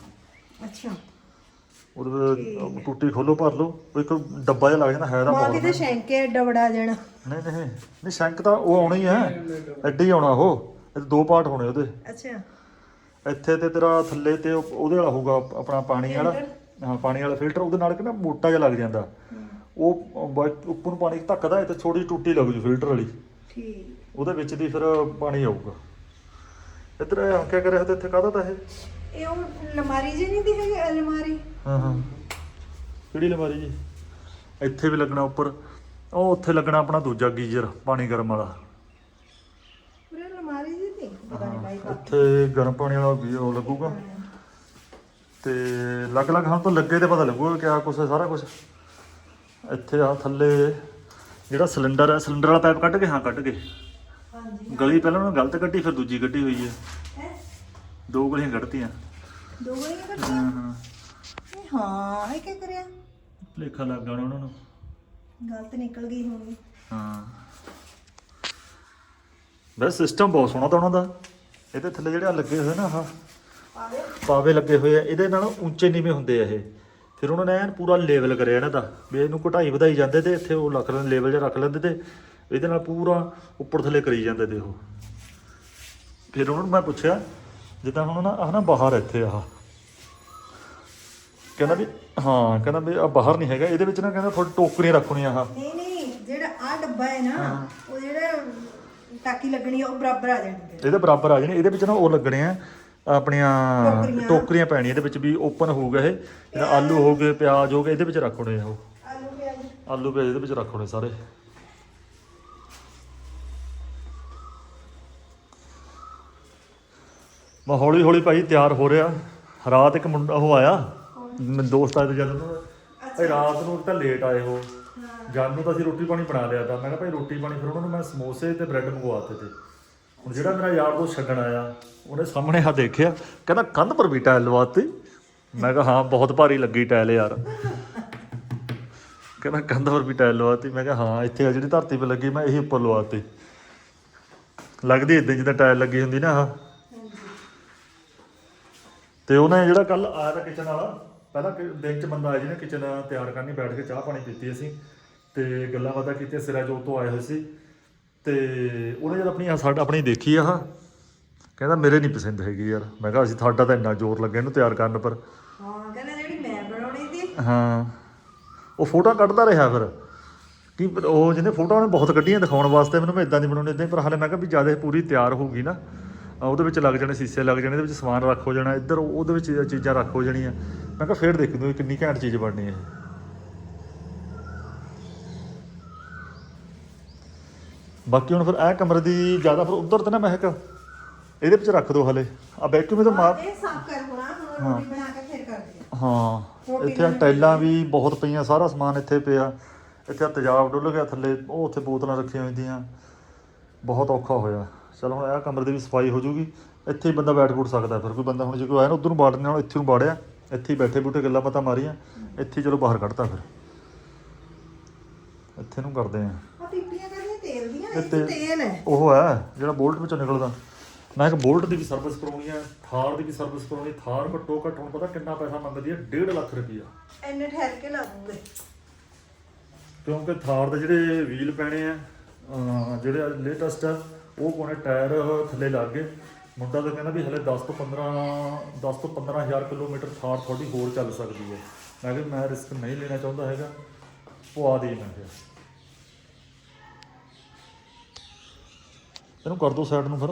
ਅੱਛਾ। ਉਹਦੇ ਵਿੱਚ ਟੂਟੀ ਖੋਲੋ ਭਰ ਲਓ। ਉਹ ਇੱਕ ਡੱਬਾ ਜਿਹਾ ਲੱਗ ਜਾਂਦਾ ਹੈ ਤਾਂ ਮਾਂ ਬਹੁਤ ਕਿਤੇ ਸ਼ੈਂਕ ਹੈ ਏਡਾ ਬੜਾ ਜਾਣਾ। ਨਹੀਂ ਨਹੀਂ ਨਹੀਂ ਸ਼ੈਂਕ ਤਾਂ ਉਹ ਆਉਣਾ ਹੀ ਹੈ। ਐਡੀ ਆਉਣਾ ਉਹ। ਇਹ ਦੋ ਪਾਰਟ ਹੋਣੇ ਉਹਦੇ। ਅੱਛਾ। ਇੱਥੇ ਤੇ ਤੇਰਾ ਥੱਲੇ ਤੇ ਉਹ- ਉਹਦੇ ਵਾਲਾ ਹੋਊਗਾ ਆਪਣਾ ਪਾਣੀ ਵਾਲਾ। ਹਾਂ ਪਾਣੀ ਵਾਲਾ ਫਿਲਟਰ। ਉਹਦੇ ਨਾਲ ਕਿ ਨਾ ਮੋਟਾ ਜਿਹਾ ਲੱਗ ਜਾਂਦਾ। ਉਹ ਬ- ਉੱਪਰ ਨੂੰ ਪਾਣੀ ਧੱਕਦਾ ਹੈ ਤੇ ਥੋੜੀ ਜਿਹੀ ਟੂਟੀ ਲੱਗ ਜੂ ਫਿਲਟਰ ਵਾਲੀ। ਠੀਕ। ਉਹਦੇ ਵਿੱਚ ਦੀ ਫਿਰ ਪਾਣੀ ਆਊਗਾ। ਇੱਧਰ ਇਹ ਕਿਆ ਕਰਿਆ ਤੇ ਇੱਥੇ ਕਾਹਦਾ ਤਾਂ ਇਹ? ਇਹ ਉਹ ਅਲਮਾਰੀ ਜੀ ਨਹੀਂ ਦੀ ਹੈਗੀ ਅਲਮਾਰੀ? ਹਾਂ ਹਾਂ। ਕਿਹੜੀ ਅਲਮਾਰੀ ਜੀ? ਇੱਥੇ ਵੀ ਲੱਗਣਾ ਉੱਪਰ। ਉਹ ਉੱਥੇ ਲੱਗਣਾ ਆਪਣਾ ਦੂਜਾ ਗੀਜ਼ਰ ਪਾਣੀ ਗਰਮ ਵਾਲਾ। ਪੂਰੇ ਅਲਮਾਰੀ ਜੀ ਤੇ ਪਤਾ ਨਹੀਂ ਬਾਈ ਇੱਥੇ ਗਰਮ ਪਾਣੀ ਵਾਲਾ ਵੀ ਉਹ ਲੱਗੂਗਾ। ਤੇ ਲੱਗ ਲੱਗ ਹਾਂ ਤੋਂ ਲੱਗੇ ਤੇ ਪਤਾ ਲੱਗੂਗਾ ਕਿਆ ਕੁਛ ਹੈ ਸਾਰਾ ਕੁਝ ਇੱਥੇ ਆ ਥੱਲੇ ਜਿਹੜਾ ਸਿਲੰਡਰ ਹੈ ਸਿਲੰਡਰ ਵਾਲਾ ਪਾਈਪ ਕੱਢ ਕੇ ਹਾਂ ਕੱਢ ਕੇ। ਹਾਂਜੀ। ਗਲੀ ਪਹਿਲਾਂ ਉਹਨੇ ਗਲਤ ਕੱਢੀ ਫਿਰ ਦੂਜੀ ਕੱਢੀ ਹੋਈ ਹੈ ਹੈ? ਦੋ ਗਲੀਆਂ ਕੱਢਤੀਆਂ। ਦੋ ਗੋਲੀਆਂ ਕੱਢ ਹਾਂ ਹਾਂ। ਇਹ ਹਾਂ ਇਹ ਕੀ ਕਰਿਆ? ਲੇਖਾ ਲੱਗ ਗਿਆ ਉਹਨਾਂ ਨੂੰ। ਗਲਤ ਨਿਕਲ ਗਈ ਹੋਣੀ। ਹਾਂ। ਵੈਸੇ ਸਿਸਟਮ ਬਹੁਤ ਸੋਹਣਾ ਤਾਂ ਉਹਨਾਂ ਦਾ। ਇਹਦੇ ਥੱਲੇ ਜਿਹੜੇ ਆਹ ਲੱਗੇ ਹੋਏ ਨਾ ਆਹ ਆਵੇ ਪਾਵੇ ਲੱਗੇ ਹੋਏ ਆ ਇਹਦੇ ਨਾਲ ਉੱਚੇ ਨੀਵੇਂ ਹੁੰਦੇ ਆ ਇਹ। ਫਿਰ ਉਹਨਾਂ ਨੇ ਐਨ ਪੂਰਾ ਲੈਵਲ ਕਰਿਆ ਇਹਨਾਂ ਦਾ ਵੀ ਇਹਨੂੰ ਘਟਾਈ ਵਧਾਈ ਜਾਂਦੇ ਤੇ ਇੱਥੇ ਉਹ ਰੱਖ ਲੈਂਦੇ ਲੈਵਲ ਜਿਹਾ ਰੱਖ ਲੈਂਦੇ ਤੇ ਇਹਦੇ ਨਾਲ ਪੂਰਾ ਉੱਪਰ ਥੱਲੇ ਕਰੀ ਜਾਂਦੇ ਤੇ ਉਹ। ਫਿਰ ਉਹਨਾਂ ਨੂੰ ਮੈਂ ਪੁੱਛਿਆ ਜਿੱਦਾਂ ਹੁਣ ਨਾ ਆਹ ਨਾ ਬਾਹਰ ਇੱਥੇ ਆਹ। ਕਹਿੰਦਾ ਵੀ ਹਾਂ ਕਹਿੰਦਾ ਵੀ ਆ ਬਾਹਰ ਨਹੀਂ ਹੈਗਾ ਇਹਦੇ ਵਿੱਚ ਨਾ ਕਹਿੰਦਾ ਥੋੜੀ ਟੋਕਰੀਆਂ ਰੱਖਣੀਆਂ ਆਹ। ਨਹੀਂ ਨਹੀਂ ਜਿਹੜਾ ਆ ਡੱਬਾ ਹੈ ਨਾ ਉਹ ਜਿਹੜਾ ਟਾਕੀ ਲੱਗਣੀ ਆ ਉਹ ਬਰਾਬਰ ਆ ਜਾਣੀ ਇਹਦੇ ਬਰਾਬਰ ਆ ਜਾਣੇ ਇਹਦੇ ਵਿੱਚ ਨਾ ਉਹ ਲੱਗਣੇ ਆ ਆਪਣੀਆਂ ਟੋਕਰੀਆਂ। ਟੋਕਰੀਆਂ ਪੈਣੀਆਂ ਇਹਦੇ ਵਿੱਚ ਵੀ ਓਪਨ ਹੋਊਗਾ ਇਹ ਜਿਹੜਾ ਆਲੂ ਹੋ ਗਏ ਪਿਆਜ਼ ਹੋ ਗਏ ਇਹਦੇ ਵਿੱਚ ਰੱਖਣੇ ਆ ਉਹ। ਆਲੂ ਪਿਆਜ਼। ਆਲੂ ਪਿਆਜ਼ ਇਹਦੇ ਵਿੱਚ ਰੱਖਣੇ ਸਾਰੇ। ਮੈਂ ਹੌਲੀ ਹੌਲੀ ਭਾਈ ਤਿਆਰ ਹੋ ਰਿਹਾ। ਰਾਤ ਇੱਕ ਮੁੰਡਾ ਉਹ ਆਇਆ। ਮੇਰੇ ਦੋਸਤ ਆਏ ਤੇ ਜਦ ਭਾਈ ਰਾਤ ਨੂੰ ਤਾਂ ਲੇਟ ਆਏ ਉਹ। ਜਦ ਨੂੰ ਤਾਂ ਅਸੀਂ ਰੋਟੀ ਪਾਣੀ ਬਣਾ ਲਿਆ ਤਾਂ। ਮੈਂ ਕਿਹਾ ਭਾਈ ਰੋਟੀ ਪਾਣੀ ਫਿਰ ਉਹਨਾਂ ਨੂੰ ਮੈਂ ਸਮੋਸੇ ਤੇ ਬ੍ਰੈਡ ਮੰਗਵਾਤੇ ਤੇ। ਹੁਣ ਜਿਹੜਾ ਮੇਰਾ ਯਾਰ ਦੋਸਤ ਛੱਡਣ ਆਇਆ ਉਹਨੇ ਸਾਹਮਣੇ ਆ ਦੇਖਿਆ। ਕਹਿੰਦਾ ਕੰਧ ਪਰ ਵੀ ਟਾਇਲ ਲਵਾਤੀ? ਮੈਂ ਕਿਹਾ ਹਾਂ ਬਹੁਤ ਭਾਰੀ ਲੱਗੀ ਟਾਇਲ ਯਾਰ। ਕਹਿੰਦਾ ਕੰਧ ਪਰ ਵੀ ਟਾਇਲ ਲਵਾਤੀ? ਮੈਂ ਕਿਹਾ ਹਾਂ ਇੱਥੇ ਜਿਹੜੀ ਧਰਤੀ 'ਤੇ ਲੱਗੀ ਮੈਂ ਇਹੀ ਉੱਪਰ ਲਵਾਤੀ। ਲੱਗਦੀ ਇਦਾਂ ਜਿੱਦਾਂ ਟਾਇਲ ਲੱਗੀ ਹੁੰਦੀ ਨਾ ਆਹ। ਤੇ ਉਹਨੇ ਜਿਹੜਾ ਕੱਲ ਆਇਆ ਤਾਂ ਕਿਚਨ ਵਾਲਾ ਪਹਿਲਾਂ ਕਿ- ਦਿਨ ਚ ਬੰਦਾ ਆਇਆ ਜਿਹਨੇ ਕਿਚਨ ਤਿਆਰ ਕਰਨੀ ਬੈਠ ਕੇ ਚਾਹ ਪਾਣੀ ਪੀਤੀ ਅਸੀਂ ਤੇ ਗੱਲਾਂ ਬਾਤਾਂ ਕੀਤੀਆਂ ਸਿਰਾ ਜੋ ਤੋਂ ਆਏ ਹੋਏ ਸੀ ਤੇ ਉਹਨੇ ਜਦ ਆਪਣੀ ਆਹ ਸਾਡਾ ਆਪਣੀ ਦੇਖੀ ਆਹ ਕਹਿੰਦਾ ਮੇਰੇ ਨਹੀਂ ਪਸੰਦ ਹੈਗੀ ਯਾਰ। ਮੈਂ ਕਿਹਾ ਅਸੀਂ ਤੁਹਾਡਾ ਤਾਂ ਇੰਨਾ ਜ਼ੋਰ ਲੱਗਿਆ ਇਹਨੂੰ ਤਿਆਰ ਕਰਨ ਪਰ। ਹਾਂ ਕਹਿੰਦਾ ਜਿਹੜੀ ਮੈਂ ਬਣਾਉਣੀ ਸੀ। ਹਾਂ ਉਹ ਫੋਟੋ ਕੱਢਦਾ ਰਿਹਾ ਫਿਰ। ਕੀ ਉਹ ਜਿਹਨੇ ਫੋਟੋ ਉਹਨੇ ਬਹੁਤ ਕੱਢੀਆਂ ਦਿਖਾਉਣ ਵਾਸਤੇ ਮੈਨੂੰ ਮੈਂ ਇਦਾਂ ਦੀ ਬਣਾਉਣੀ ਇਦਾਂ ਪਰ ਹਾਲੇ ਮੈਂ ਕਿਹਾ ਵੀ ਜ਼ਿਆਦਾ ਪੂਰੀ ਤਿਆਰ ਹੋਊਗੀ ਨਾ। ਉਹਦੇ ਵਿੱਚ ਲੱਗ ਜਾਣੇ ਸੀਸੇ ਲੱਗ ਜਾਣੇ ਇਹਦੇ ਵਿੱਚ ਸਮਾਨ ਰੱਖ ਹੋ ਜਾਣਾ ਇੱਧਰ ਉਹਦੇ ਵਿੱਚ ਚੀਜ਼ਾਂ ਰੱਖ ਹੋ ਜਾਣੀਆਂ। ਮੈਂ ਕਿਹਾ ਫੇਰ ਦੇਖੀ ਦੂੰ ਕਿੰਨੀ ਘੈਂਟ ਚੀਜ਼ ਬਣਨੀ ਹੈ। ਬਾਕੀ ਹੁਣ ਫਿਰ ਇਹ ਕਮਰੇ ਦੀ ਜ਼ਿਆਦਾ ਫਿਰ ਉੱਧਰ ਤੇ ਨਾ ਮਹਿਕ ਇਹਦੇ ਵਿੱਚ ਰੱਖ ਦੋ ਹਲੇ। ਆ ਵੈਕਿਊਮ ਇਹਦਾ ਮਾਰ ਇਹ ਸਾਫ਼ ਕਰ ਹੋਣਾ ਹੁਣ ਰੋਟੀ ਬਣਾ ਕੇ ਫਿਰ ਕਰਦੇ ਆ ਹਾਂ ਇੱਥੇ ਟਾਈਲਾਂ ਵੀ ਬਹੁਤ ਪਈਆਂ ਸਾਰਾ ਸਮਾਨ ਇੱਥੇ ਪਿਆ। ਇੱਥੇ ਤੇਜ਼ਾਬ ਡੁੱਲ ਗਿਆ ਥੱਲੇ ਉਹ ਉੱਥੇ ਬੋਤਲਾਂ ਰੱਖੀਆਂ ਹੋਈਆਂ ਦੀਆਂ। ਬਹੁਤ ਔਖਾ ਹੋਇਆ। ਚਲ ਹੁਣ ਇਹ ਕਮਰੇ ਦੀ ਵੀ ਸਫ਼ਾਈ ਹੋ ਜੂਗੀ ਇੱਥੇ ਹੀ ਬੰਦਾ ਬੈਠ ਬੁੱਠ ਸਕਦਾ ਫਿਰ ਕੋਈ ਬੰਦਾ ਹੁਣ ਜੇ ਕੋਈ ਆਇਆ ਨਾ ਉਧਰ ਨੂੰ ਬਾੜਨੇ ਨਾਲ ਇੱਥੇ ਨੂੰ ਬਾੜਿਆ। ਇੱਥੇ ਹੀ ਬੈਠੇ ਬੂਠੇ ਗੱਲਾਂ ਪਤਾ ਮਾਰੀਆਂ। ਇੱਥੇ ਚਲੋ ਬਾਹਰ ਕੱਢਤਾ ਫਿਰ। ਇੱਥੇ ਨੂੰ ਕਰਦੇ ਆ। ਆ ਪੀਪੀਆਂ ਕਰਦੀਆਂ ਤੇਲ ਦੀਆਂ ਇਹ ਇਹ 'ਚ ਤੇਲ- ਤੇਲ ਹੈ। ਉਹ ਹੈ ਜਿਹੜਾ ਬੋਲਟ ਵਿੱਚੋਂ ਨਿਕਲਦਾ। ਮੈਂ ਕਿ ਬੋਲਟ ਦੀ ਵੀ ਸਰਵਿਸ ਕਰਾਉਣੀ ਹੈ ਥਾਰ ਦੀ ਵੀ ਸਰਵਿਸ ਕਰਾਉਣੀ ਥਾਰ ਘੱਟੋ ਘੱਟ ਹੁਣ ਪਤਾ ਕਿੰਨਾ ਪੈਸਾ ਮੰਗਦੀ ਹੈ 1.5 ਲੱਖ ਰੁਪਈਆ। ਇੰਨੇ ਠਹਿਰ ਕੇ ਲਾਉਂਗੇ ਕਿਉਂਕਿ ਥਾਰ ਦੇ ਜਿਹੜੇ ਵੀਲ ਪੈਣੇ ਆ ਅਹ ਜਿਹੜੇ ਲੇਟੈਸਟ ਆ ਉਹ ਕੋਨੇ ਟਾਇਰ ਥੱਲੇ ਲੱਗ ਗਏ। ਮੁੰਡਾ ਤਾਂ ਕਹਿੰਦਾ ਵੀ ਹਲੇ 10 ਤੋਂ 15 10 ਤੋਂ 15000 ਕਿਲੋਮੀਟਰ ਥਾਰ ਤੁਹਾਡੀ ਹੋਰ ਚੱਲ ਸਕਦੀ ਹੈ। ਮੈਂ ਕਿਹਾ ਮੈਂ ਰਿਸਕ ਨਹੀਂ ਲੈਣਾ ਚਾਹੁੰਦਾ ਹੈਗਾ। ਪਵਾ ਦੇ ਮੈਂ ਕਿਹਾ। ਇਹਨੂੰ ਕਰ ਦੋ ਸਾਈਡ ਨੂੰ ਫਿਰ।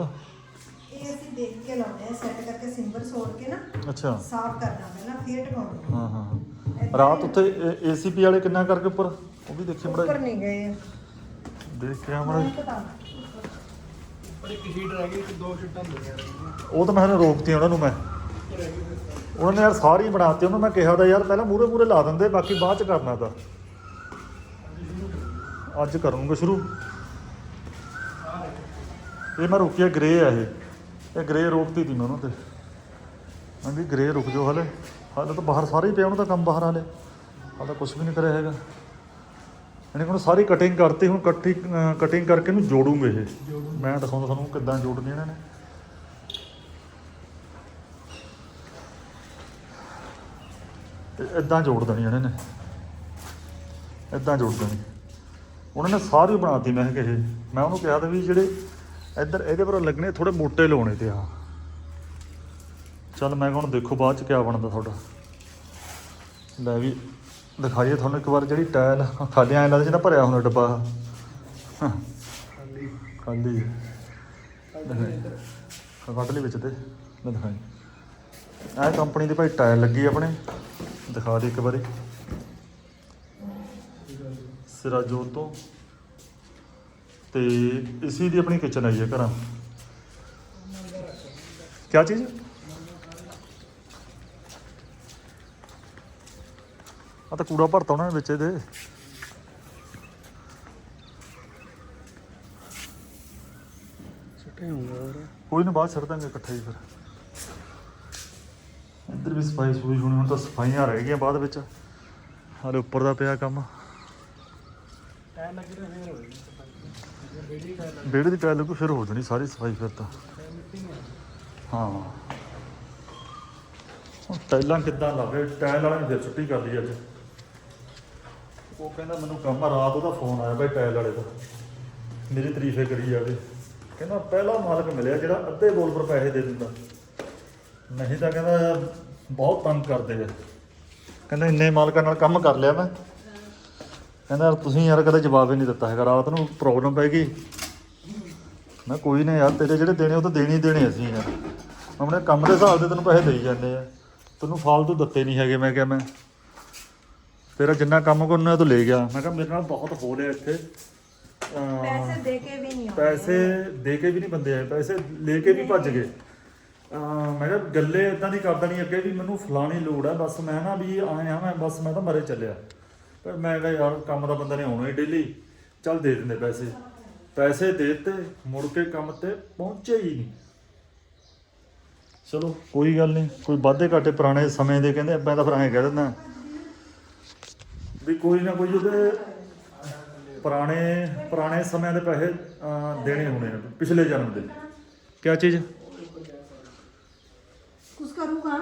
ਇਹ ਅਸੀਂ ਦੇਖ ਕੇ ਲਾਉਂਦੇ ਆ ਸੈੱਟ ਕਰਕੇ ਸਿੰਬਲ ਸੋੜ ਕੇ ਨਾ ਅੱਛਾ। ਸਾਫ਼ ਕਰਨਾ ਪਹਿਲਾਂ ਫਿਰ ਟਿਕਾਉਣਾ ਹਾਂ। ਹਾਂ ਰਾਤ ਉੱਥੇ ਏਸੀਪੀ ਵਾਲੇ ਕਿੰਨਾ ਕਰਕੇ ਉੱਪਰ? ਉਹ ਵੀ ਦੇਖੀ ਉੱਪਰ ਮੜਾ ਨਹੀਂ ਗਏ। ਦੇਖ ਕੇ ਪਤਾ ਪਰ ਇੱਕ ਸ਼ੀਟ ਰਹਿ ਗਈ ਕਿ ਦੋ ਸ਼ੀਟਾਂ ਹੁੰਦੀਆਂ ਉਹ ਤਾਂ ਮੈਂ ਹਲੇ ਰੋਕਤੀ ਉਹਨਾਂ ਨੂੰ ਮੈਂ। ਉਹਨਾਂ ਨੇ ਯਾਰ ਸਾਰੀ ਬਣਾਤੀ ਉਹਨੂੰ ਮੈਂ ਕਿਹਾ ਤਾਂ ਯਾਰ ਪਹਿਲਾਂ ਮੂਰੇ ਮੂਰੇ ਲਾ ਦਿੰਦੇ, ਬਾਕੀ ਬਾਅਦ ਚ ਕਰਨਾ ਤਾਂ। ਅੱਜ ਕਰੂੰਗਾ ਸ਼ੁਰੂ। ਇਹ ਮੈਂ ਰੋਕਿਆ ਗ੍ਰੇ ਆ ਇਹ। ਇਹ ਗ੍ਰੇ ਰੋਕਤੀ ਤੀ ਮੈਂ ਉਹਨਾਂ ਤੇ। ਮੈਂ ਵੀ ਗ੍ਰੇ ਰੁਕ ਜਾਓ ਹਲੇ। ਹਾਲੇ ਤਾਂ ਬਾਹਰ ਸਾਰੇ ਹੀ ਪਿਆ ਉਹਨਾਂ ਦਾ ਕੰਮ ਬਾਹਰ ਹਾਲੇ। ਹਾਲੇ ਤਾਂ ਕੁਝ ਵੀ ਨਹੀਂ ਕਰਿਆ ਹੈਗਾ। ਇਹਨੇ ਹੁਣ ਸਾਰੀ ਕਟਿੰਗ ਕਰਤੀ, ਹੁਣ ਕੱਟੀ ਕਟਿੰਗ ਕਰਕੇ ਇਹਨੂੰ ਜੋੜੂਗੇ ਇਹ। ਮੈਂ ਦਿਖਾਉਂਦਾ ਤੁਹਾਨੂੰ ਕਿੱਦਾਂ ਜੋੜਨੀ ਇਹਨਾਂ ਨੇ। ਇਦਾਂ ਜੋੜ ਦੇਣੀ ਇਹਨਾਂ ਨੇ। ਇਦਾਂ ਜੋੜ ਦੇਣੀ। ਉਹਨਾਂ ਨੇ ਸਾਰੀ ਬਣਾਤੀ ਮੈਂ ਕਿਹਾ ਇਹ। ਮੈਂ ਉਹਨੂੰ ਕਿਹਾ ਤਾਂ ਵੀ ਜਿਹੜੇ ਇੱਧਰ ਇਹਦੇ ਪਰ ਲੱਗਣੇ ਥੋੜੇ ਮੋਟੇ ਲਾਉਣੇ ਤੇ ਆ। ਚੱਲ ਮੈਂ ਕਿਹਾ ਹੁਣ ਦੇਖੋ ਬਾਅਦ ਚ ਕਿਆ ਬਣਦਾ ਤੁਹਾਡਾ। ਲੈ ਵੀ ਦਿਖਾਈਏ ਤੁਹਾਨੂੰ ਇੱਕ ਵਾਰ ਜਿਹੜੀ ਟਾਇਲ ਖਾਲੀ ਐਂ ਲੱਗਦਾ ਜਿੱਦਾਂ ਭਰਿਆ ਹੁੰਦਾ ਡੱਬਾ। ਖਾਲੀ। ਖਾਲੀ। ਕੱਢ ਲਈ ਵਿੱਚ ਤੇ ਲੈ ਦਿਖਾਈ। ਇਹ ਕੰਪਨੀ ਦੀ ਭਾਈ ਟਾਇਲ ਲੱਗੀ ਆਪਣੇ। ਦਿਖਾ ਦੇ ਇੱਕ ਵਾਰੀ। ਸਿਰਾਜੋਤ। ਤੋਂ ਤੇ ਇਸੀ ਦੀ ਆਪਣੀ ਕਿਚਨ ਆਈ ਹੈ ਘਰਾਂ। ਕੀ ਚੀਜ਼? ਆ ਤਾਂ ਕੂੜਾ ਭਰਤਾ ਉਹਨਾਂ ਨੇ ਵਿੱਚ ਇਹਦੇ। ਹੋਊਗਾ ਹੋਰ। ਕੋਈ ਨਾ ਬਾਅਦ ਛੱਡ ਦਾਂਗੇ ਇਕੱਠਾ ਹੀ ਫਿਰ। ਇੱਧਰ ਵੀ ਸਫ਼ਾਈ ਸੂਈ ਹੋਣੀ ਹੁਣ ਤਾਂ ਸਫਾਈਆਂ ਰਹਿ ਗਈਆਂ ਬਾਅਦ ਵਿੱਚ। ਹਾਲੇ ਉੱਪਰ ਦਾ ਪਿਆ ਕੰਮ। ਟਾਈਮ ਲੱਗ ਰਿਹਾ ਫੇਰ ਬੇੜੀ ਦੀ ਟਾਇਲ ਲੱਗੂ। ਫਿਰ ਹੋ ਜਾਣੀ ਸਾਰੀ ਸਫ਼ਾਈ ਫਿਰ ਤਾਂ। ਹਾਂ। ਟਾਈਲਾਂ ਕਿੱਦਾਂ ਲਾਵੇ? ਟਾਇਲ ਵਾਲੇ ਨੇ ਫਿਰ ਛੁੱਟੀ ਕਰ ਲਈ ਅੱਜ। ਉਹ ਕਹਿੰਦਾ ਮੈਨੂੰ ਕੰਮ ਆ, ਰਾਤ ਉਹਦਾ ਫੋਨ ਆਇਆ ਬਈ ਟਾਇਲ ਵਾਲੇ ਦਾ। ਮੇਰੀ ਤਾਰੀਫੇ ਕਰੀ ਜਾਵੇ। ਕਹਿੰਦਾ ਪਹਿਲਾ ਮਾਲਕ ਮਿਲਿਆ ਜਿਹੜਾ ਅੱਧੇ ਬੋਲ ਪਰ ਪੈਸੇ ਦੇ ਦਿੰਦਾ। ਨਹੀਂ ਤਾਂ ਕਹਿੰਦਾ ਬਹੁਤ ਤੰਗ ਕਰਦੇ ਆ। ਕਹਿੰਦਾ ਇੰਨੇ ਮਾਲਕਾਂ ਨਾਲ ਕੰਮ ਕਰ ਲਿਆ ਮੈਂ। ਕਹਿੰਦਾ ਯਾਰ ਤੁਸੀਂ ਯਾਰ ਕਦੇ ਜਵਾਬ ਹੀ ਨਹੀਂ ਦਿੱਤਾ ਹੈਗਾ, ਰਾਤ ਨੂੰ ਪ੍ਰੋਬਲਮ ਪੈ ਗਈ। ਮੈਂ ਕੋਈ ਨਾ ਯਾਰ, ਤੇਰੇ ਜਿਹੜੇ ਦੇਣੇ ਉਹ ਤਾਂ ਦੇਣੇ ਹੀ ਦੇਣੇ ਅਸੀਂ ਯਾਰ। ਆਪਣੇ ਕੰਮ ਦੇ ਹਿਸਾਬ ਦੇ ਤੈਨੂੰ ਪੈਸੇ ਦੇਈ ਜਾਂਦੇ ਆ। ਤੈਨੂੰ ਫਾਲਤੂ ਦਿੱਤੇ ਨਹੀਂ ਹੈਗੇ ਮੈਂ ਕਿਹਾ ਮੈਂ। ਤੇਰਾ ਜਿੰਨਾ ਕੰਮ ਕਰਨਾ ਤੂੰ ਲੈ ਗਿਆ ਮੈਂ ਕਿਹਾ ਮੇਰੇ ਨਾਲ ਬਹੁਤ ਹੋ ਲਿਆ ਇੱਥੇ। ਅਮ ਪੈਸੇ ਦੇ ਕੇ ਵੀ ਨਹੀਂ ਆਉਂਦੇ। ਪੈਸੇ ਦੇ ਕੇ ਵੀ ਨਹੀਂ ਬੰਦੇ ਆਏ ਪੈਸੇ ਲੈ ਕੇ ਵੀ ਭੱਜ ਗਏ। ਅਮ ਮੈਂ ਕਿਹਾ ਗੱਲੇ ਇਦਾਂ ਦੀ ਕਰਦਾ ਨਹੀਂ ਅੱਗੇ ਵੀ ਮੈਨੂੰ ਫਲਾਣੀ ਲੋੜ ਹੈ ਬਸ ਮੈਂ ਨਾ ਵੀ ਆਇਆ ਮੈਂ ਬਸ ਮੈਂ ਤਾਂ ਮਰੇ ਚੱਲਿਆ। ਪਰ ਮੈਂ ਕਿਹਾ ਯਾਰ ਕੰਮ ਦਾ ਬੰਦਾ ਨੇ ਆਉਣਾ ਹੀ ਡੇਲੀ ਚੱਲ ਦੇ ਦਿੰਦੇ ਪੈਸੇ। ਪੈਸੇ ਦੇ ਦਿੱਤੇ ਮੁੜ ਕੇ ਕੰਮ ਤੇ ਪਹੁੰਚੇ ਹੀ ਨਹੀਂ। ਚਲੋ ਕੋਈ ਗੱਲ ਨਹੀਂ ਕੋਈ ਵਾਧੇ ਘਾਟੇ ਪੁਰਾਣੇ ਸਮੇਂ ਦੇ ਕਹਿੰਦੇ ਮੈਂ ਤਾਂ ਫਿਰ ਐਂ ਕਹਿ ਦਿੰਦਾ। ਵੀ ਕੋਈ ਨਾ ਕੋਈ ਉਹਦੇ ਪੁਰਾਣੇ ਪੁਰਾਣੇ ਸਮਿਆਂ ਦੇ ਪੈਸੇ ਅਹ, ਦੇਣੇ ਹੋਣੇ ਨੇ ਪਿਛਲੇ ਜਨਮ ਦੇ। ਕੀ ਚੀਜ਼? ਕੁਝ ਕਰੂਗਾ।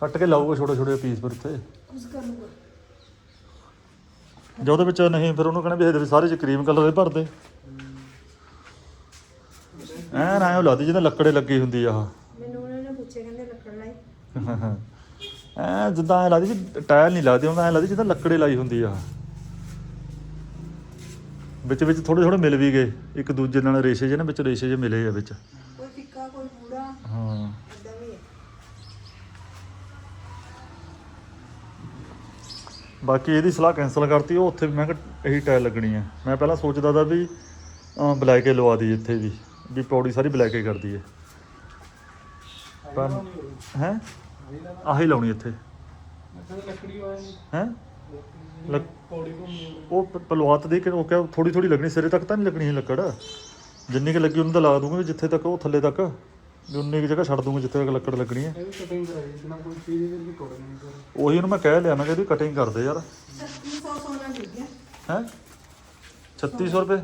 ਕੱਟ ਕੇ ਲਾਊਗਾ ਛੋਟੇ ਛੋਟੇ ਪੀਸ ਪਰ ਉੱਤੇ ਜੇ ਉਹਦੇ ਵਿੱਚ ਨਹੀਂ ਫਿਰ ਉਹਨੂੰ ਕਹਿਣਾ ਵੀ ਇਹਦੇ ਵਿੱਚ ਸਾਰੇ ਚ ਕਰੀਮ ਕਲਰ ਦੇ ਭਰ ਦੇ। ਐ ਨਾ ਉਹ ਲਾਦੀ ਜਿਹਦੇ ਲੱਕੜੇ ਲੱਗੀ ਹੁੰਦੀ ਆ ਮੈਨੂੰ ਉਹਨਾਂ ਨੇ ਪੁੱਛਿਆ ਕਹਿੰਦੇ ਲੱਕੜ ਲਾਈ। ਆਹ ਐ ਜਿੱਦਾਂ ਐ ਲੱਗਦੀ ਵੀ ਟਾਇਲ ਨਹੀਂ ਲੱਗਦੀ ਉਹਨਾਂ ਐ ਲੱਗਦੀ ਜਿੱਦਾਂ ਲੱਕੜੇ ਲਾਈ ਹੁੰਦੀ ਆ। ਵਿੱਚ ਵਿੱਚ ਥੋੜੇ ਥੋੜੇ ਮਿਲ ਵੀ ਗਏ ਇੱਕ ਦੂਜੇ ਨਾਲ ਰੇਸ਼ੇ ਜਿਹੇ ਨਾ ਵਿੱਚ ਰੇਸ਼ੇ ਜਿਹੇ ਮਿਲੇ ਆ ਵਿੱਚ। ਕੋਈ ਫਿੱਕਾ ਕੋਈ ਪੂਰਾ ਹਾਂ। ਇਦਾਂ ਵੀ ਹੈ। ਬਾਕੀ ਇਹਦੀ ਸਲਾਹ ਕੈਨਸਲ ਕਰਤੀ ਉਹ ਉੱਥੇ ਵੀ ਮੈਂ ਕਿਹਾ ਇਹੀ ਟਾਇਲ ਲੱਗਣੀ ਹੈ ਮੈਂ ਪਹਿਲਾਂ ਸੋਚਦਾ ਤਾਂ ਵੀ ਬਲੈਕ ਹੀ ਲਵਾ ਦੀ ਇੱਥੇ ਵੀ ਵੀ ਪੌੜੀ ਸਾਰੀ ਬਲੈਕ ਹੀ ਕਰਦੀ ਹੈ ਪਰ ਹੈ? ਆਹੀ ਲਾਉਣੀ ਇੱਥੇ। ਲੱਕੜੀ ਹੈ? ਪੌੜੀ ਉਹ ਪ- ਪਲਵਾਤ ਦੇ ਕੇ ਉਹ ਕਿਹਾ ਥੋੜੀ ਥੋੜੀ ਲੱਗਣੀ ਸਿਰੇ ਤੱਕ ਤਾਂ ਨਹੀਂ ਲੱਗਣੀ ਇਹ ਲੱਕੜ। ਜਿੰਨੀ ਕਿ ਲੱਗੀ ਉਹਨੂੰ ਤਾਂ ਲਾ ਦੂੰਗਾ ਵੀ ਜਿੱਥੇ ਤੱਕ ਉਹ ਥੱਲੇ ਤੱਕ। ਵੀ ਉਨੀ ਕੁ ਜਗ੍ਹਾ ਛੱਡ ਦੂੰਗਾ ਜਿੱਥੇ ਤੱਕ ਲੱਕੜ ਲੱਗਣੀ ਹੈ। ਇਹ ਵੀ ਕਟਿੰਗ ਕਰਾਈ ਬਿਨਾ ਕੋਈ ਚੀਜ਼ ਦੀ ਵੀ ਤੋੜ ਨਹੀਂ ਕਰ ਉਹੀ ਉਹਨੂੰ ਮੈਂ ਕਹਿ ਲਿਆ ਮੈਂ ਕਿਹਾ ਇਹਦੀ ਕਟਿੰਗ ਕਰ ਦੇ ਯਾਰ। 3600 ਸੋਨਾ ਡਿੱਗ ਗਿਆ ਹੈ 3600 ਰੁਪਏ?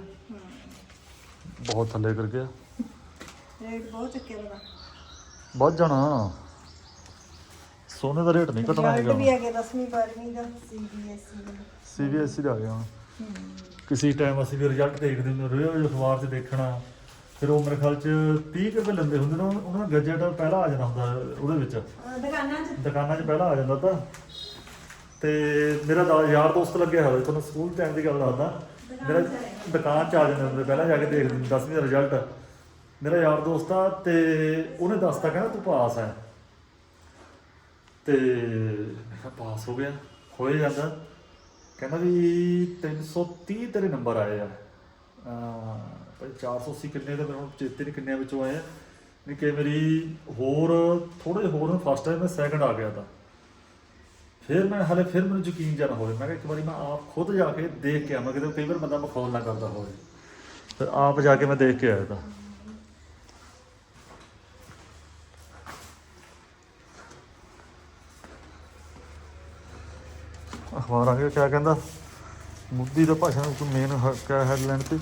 ਬਹੁਤ ਥੱਲੇ ਕਰ ਗਿਆ। ਬਹੁਤ ਚੱਕਿਆ ਬਦਾ ਵੱਧ ਜਾਣਾ। ਸੋਨੇ ਦਾ ਰੇਟ ਨਹੀਂ ਘਟਣਾ ਰਿਜ਼ਲਟ ਵੀ ਹੈਗਾ ਆ ਗਿਆ 10ਵੀਂ 12ਵੀਂ ਦਾ। ਸੀਬੀਐਸਈ ਦਾ ਸੀਬੀਐਸਈ ਦਾ ਆ ਗਿਆ ਹੁਣ ਕਿਸੇ ਟਾਈਮ ਅਸੀਂ ਵੀ ਰਿਜ਼ਲਟ ਦੇਖਦੇ ਹੁੰਦੇ ਰੋਜ਼ ਅਖਬਾਰ 'ਚ ਦੇਖਣਾ। ਫਿਰ ਉਹ ਮੇਰੇ ਖਿਆਲ 'ਚ 30 ਕੁ ਰੁਪਏ ਲੈਂਦੇ ਹੁੰਦੇ ਨੇ ਉਹਨਾਂ ਦਾ ਗੱਜਟ ਪਹਿਲਾਂ ਆ ਜਾਂਦਾ ਹੁੰਦਾ ਉਹਦੇ ਵਿੱਚ। ਦੁਕਾਨਾਂ 'ਚ? ਦੁਕਾਨਾਂ 'ਚ ਪਹਿਲਾਂ ਆ ਜਾਂਦਾ ਤਾਂ। ਤੇ ਮੇਰਾ ਦਾ- ਯਾਰ ਦੋਸਤ ਲੱਗਿਆ ਹੋਇਆ ਤੁਹਾਨੂੰ ਸਕੂਲ ਟਾਈਮ ਦੀ ਗੱਲ ਦੱਸਦਾ। ਮੇਰਾ ਦੁਕਾਨ 'ਚ ਆ ਜਾਂਦੇ ਹੁੰਦੇ ਪਹਿਲਾਂ ਜਾ ਕੇ ਦੇਖਦੇ ਹੁੰਦੇ 10ਵੀਂ ਦਾ ਰਿਜ਼ਲਟ ਮੇਰਾ ਯਾਰ ਦੋਸਤ ਆ ਤੇ ਉਹਨੇ ਦੱਸਤਾ ਕਹਿੰਦਾ ਤੂੰ ਪਾਸ ਹੈ ਤੇ ਮੈਂ ਕਿਹਾ ਪਾਸ ਹੋ ਗਿਆ ਹੋਏ ਜਾਂਦਾ ਕਹਿੰਦਾ ਵੀ 330 ਤੇਰੇ ਨੰਬਰ ਆਏ ਆ ਅਹ ਭਾਈ 480 ਕਿੰਨੇ ਤਾਂ ਮੈਨੂੰ ਚੇਤੇ ਨਹੀਂ ਕਿੰਨਿਆਂ ਵਿੱਚੋਂ ਆਏ ਆ ਨਹੀਂ ਕਿ ਮੇਰੀ ਹੋਰ ਥੋੜੇ ਹੋਰ ਫਸਟ ਟਾਈਮ ਮੈਂ ਸੈਕੰਡ ਆ ਗਿਆ ਤਾਂ ਫਿਰ ਮੈਂ ਹਲੇ ਫਿਰ ਮੈਨੂੰ ਯਕੀਨ ਜਨ ਹੋਵੇ ਮੈਂ ਕਿਹਾ ਇੱਕ ਵਾਰੀ ਮੈਂ ਆਪ ਖੁਦ ਜਾ ਕੇ ਦੇਖ ਕੇ ਆਵਾਂ ਕਿਤੇ ਕਈ ਵਾਰ ਬੰਦਾ ਮਖੌਲ ਨਾ ਕਰਦਾ ਹੋਵੇ ਫਿਰ ਆਪ ਜਾ ਕੇ ਮੈਂ ਦੇਖ ਕੇ ਆਇਆ ਤਾਂ ਅਖਬਾਰ ਆ ਗਿਆ ਕਿਆ ਕਹਿੰਦਾ? ਮੋਦੀ ਦਾ ਭਾਸ਼ਣ ਵਿੱਚ ਮੇਨ ਕਿਆ ਹੈਡਲਾਈਨ ਤੇ?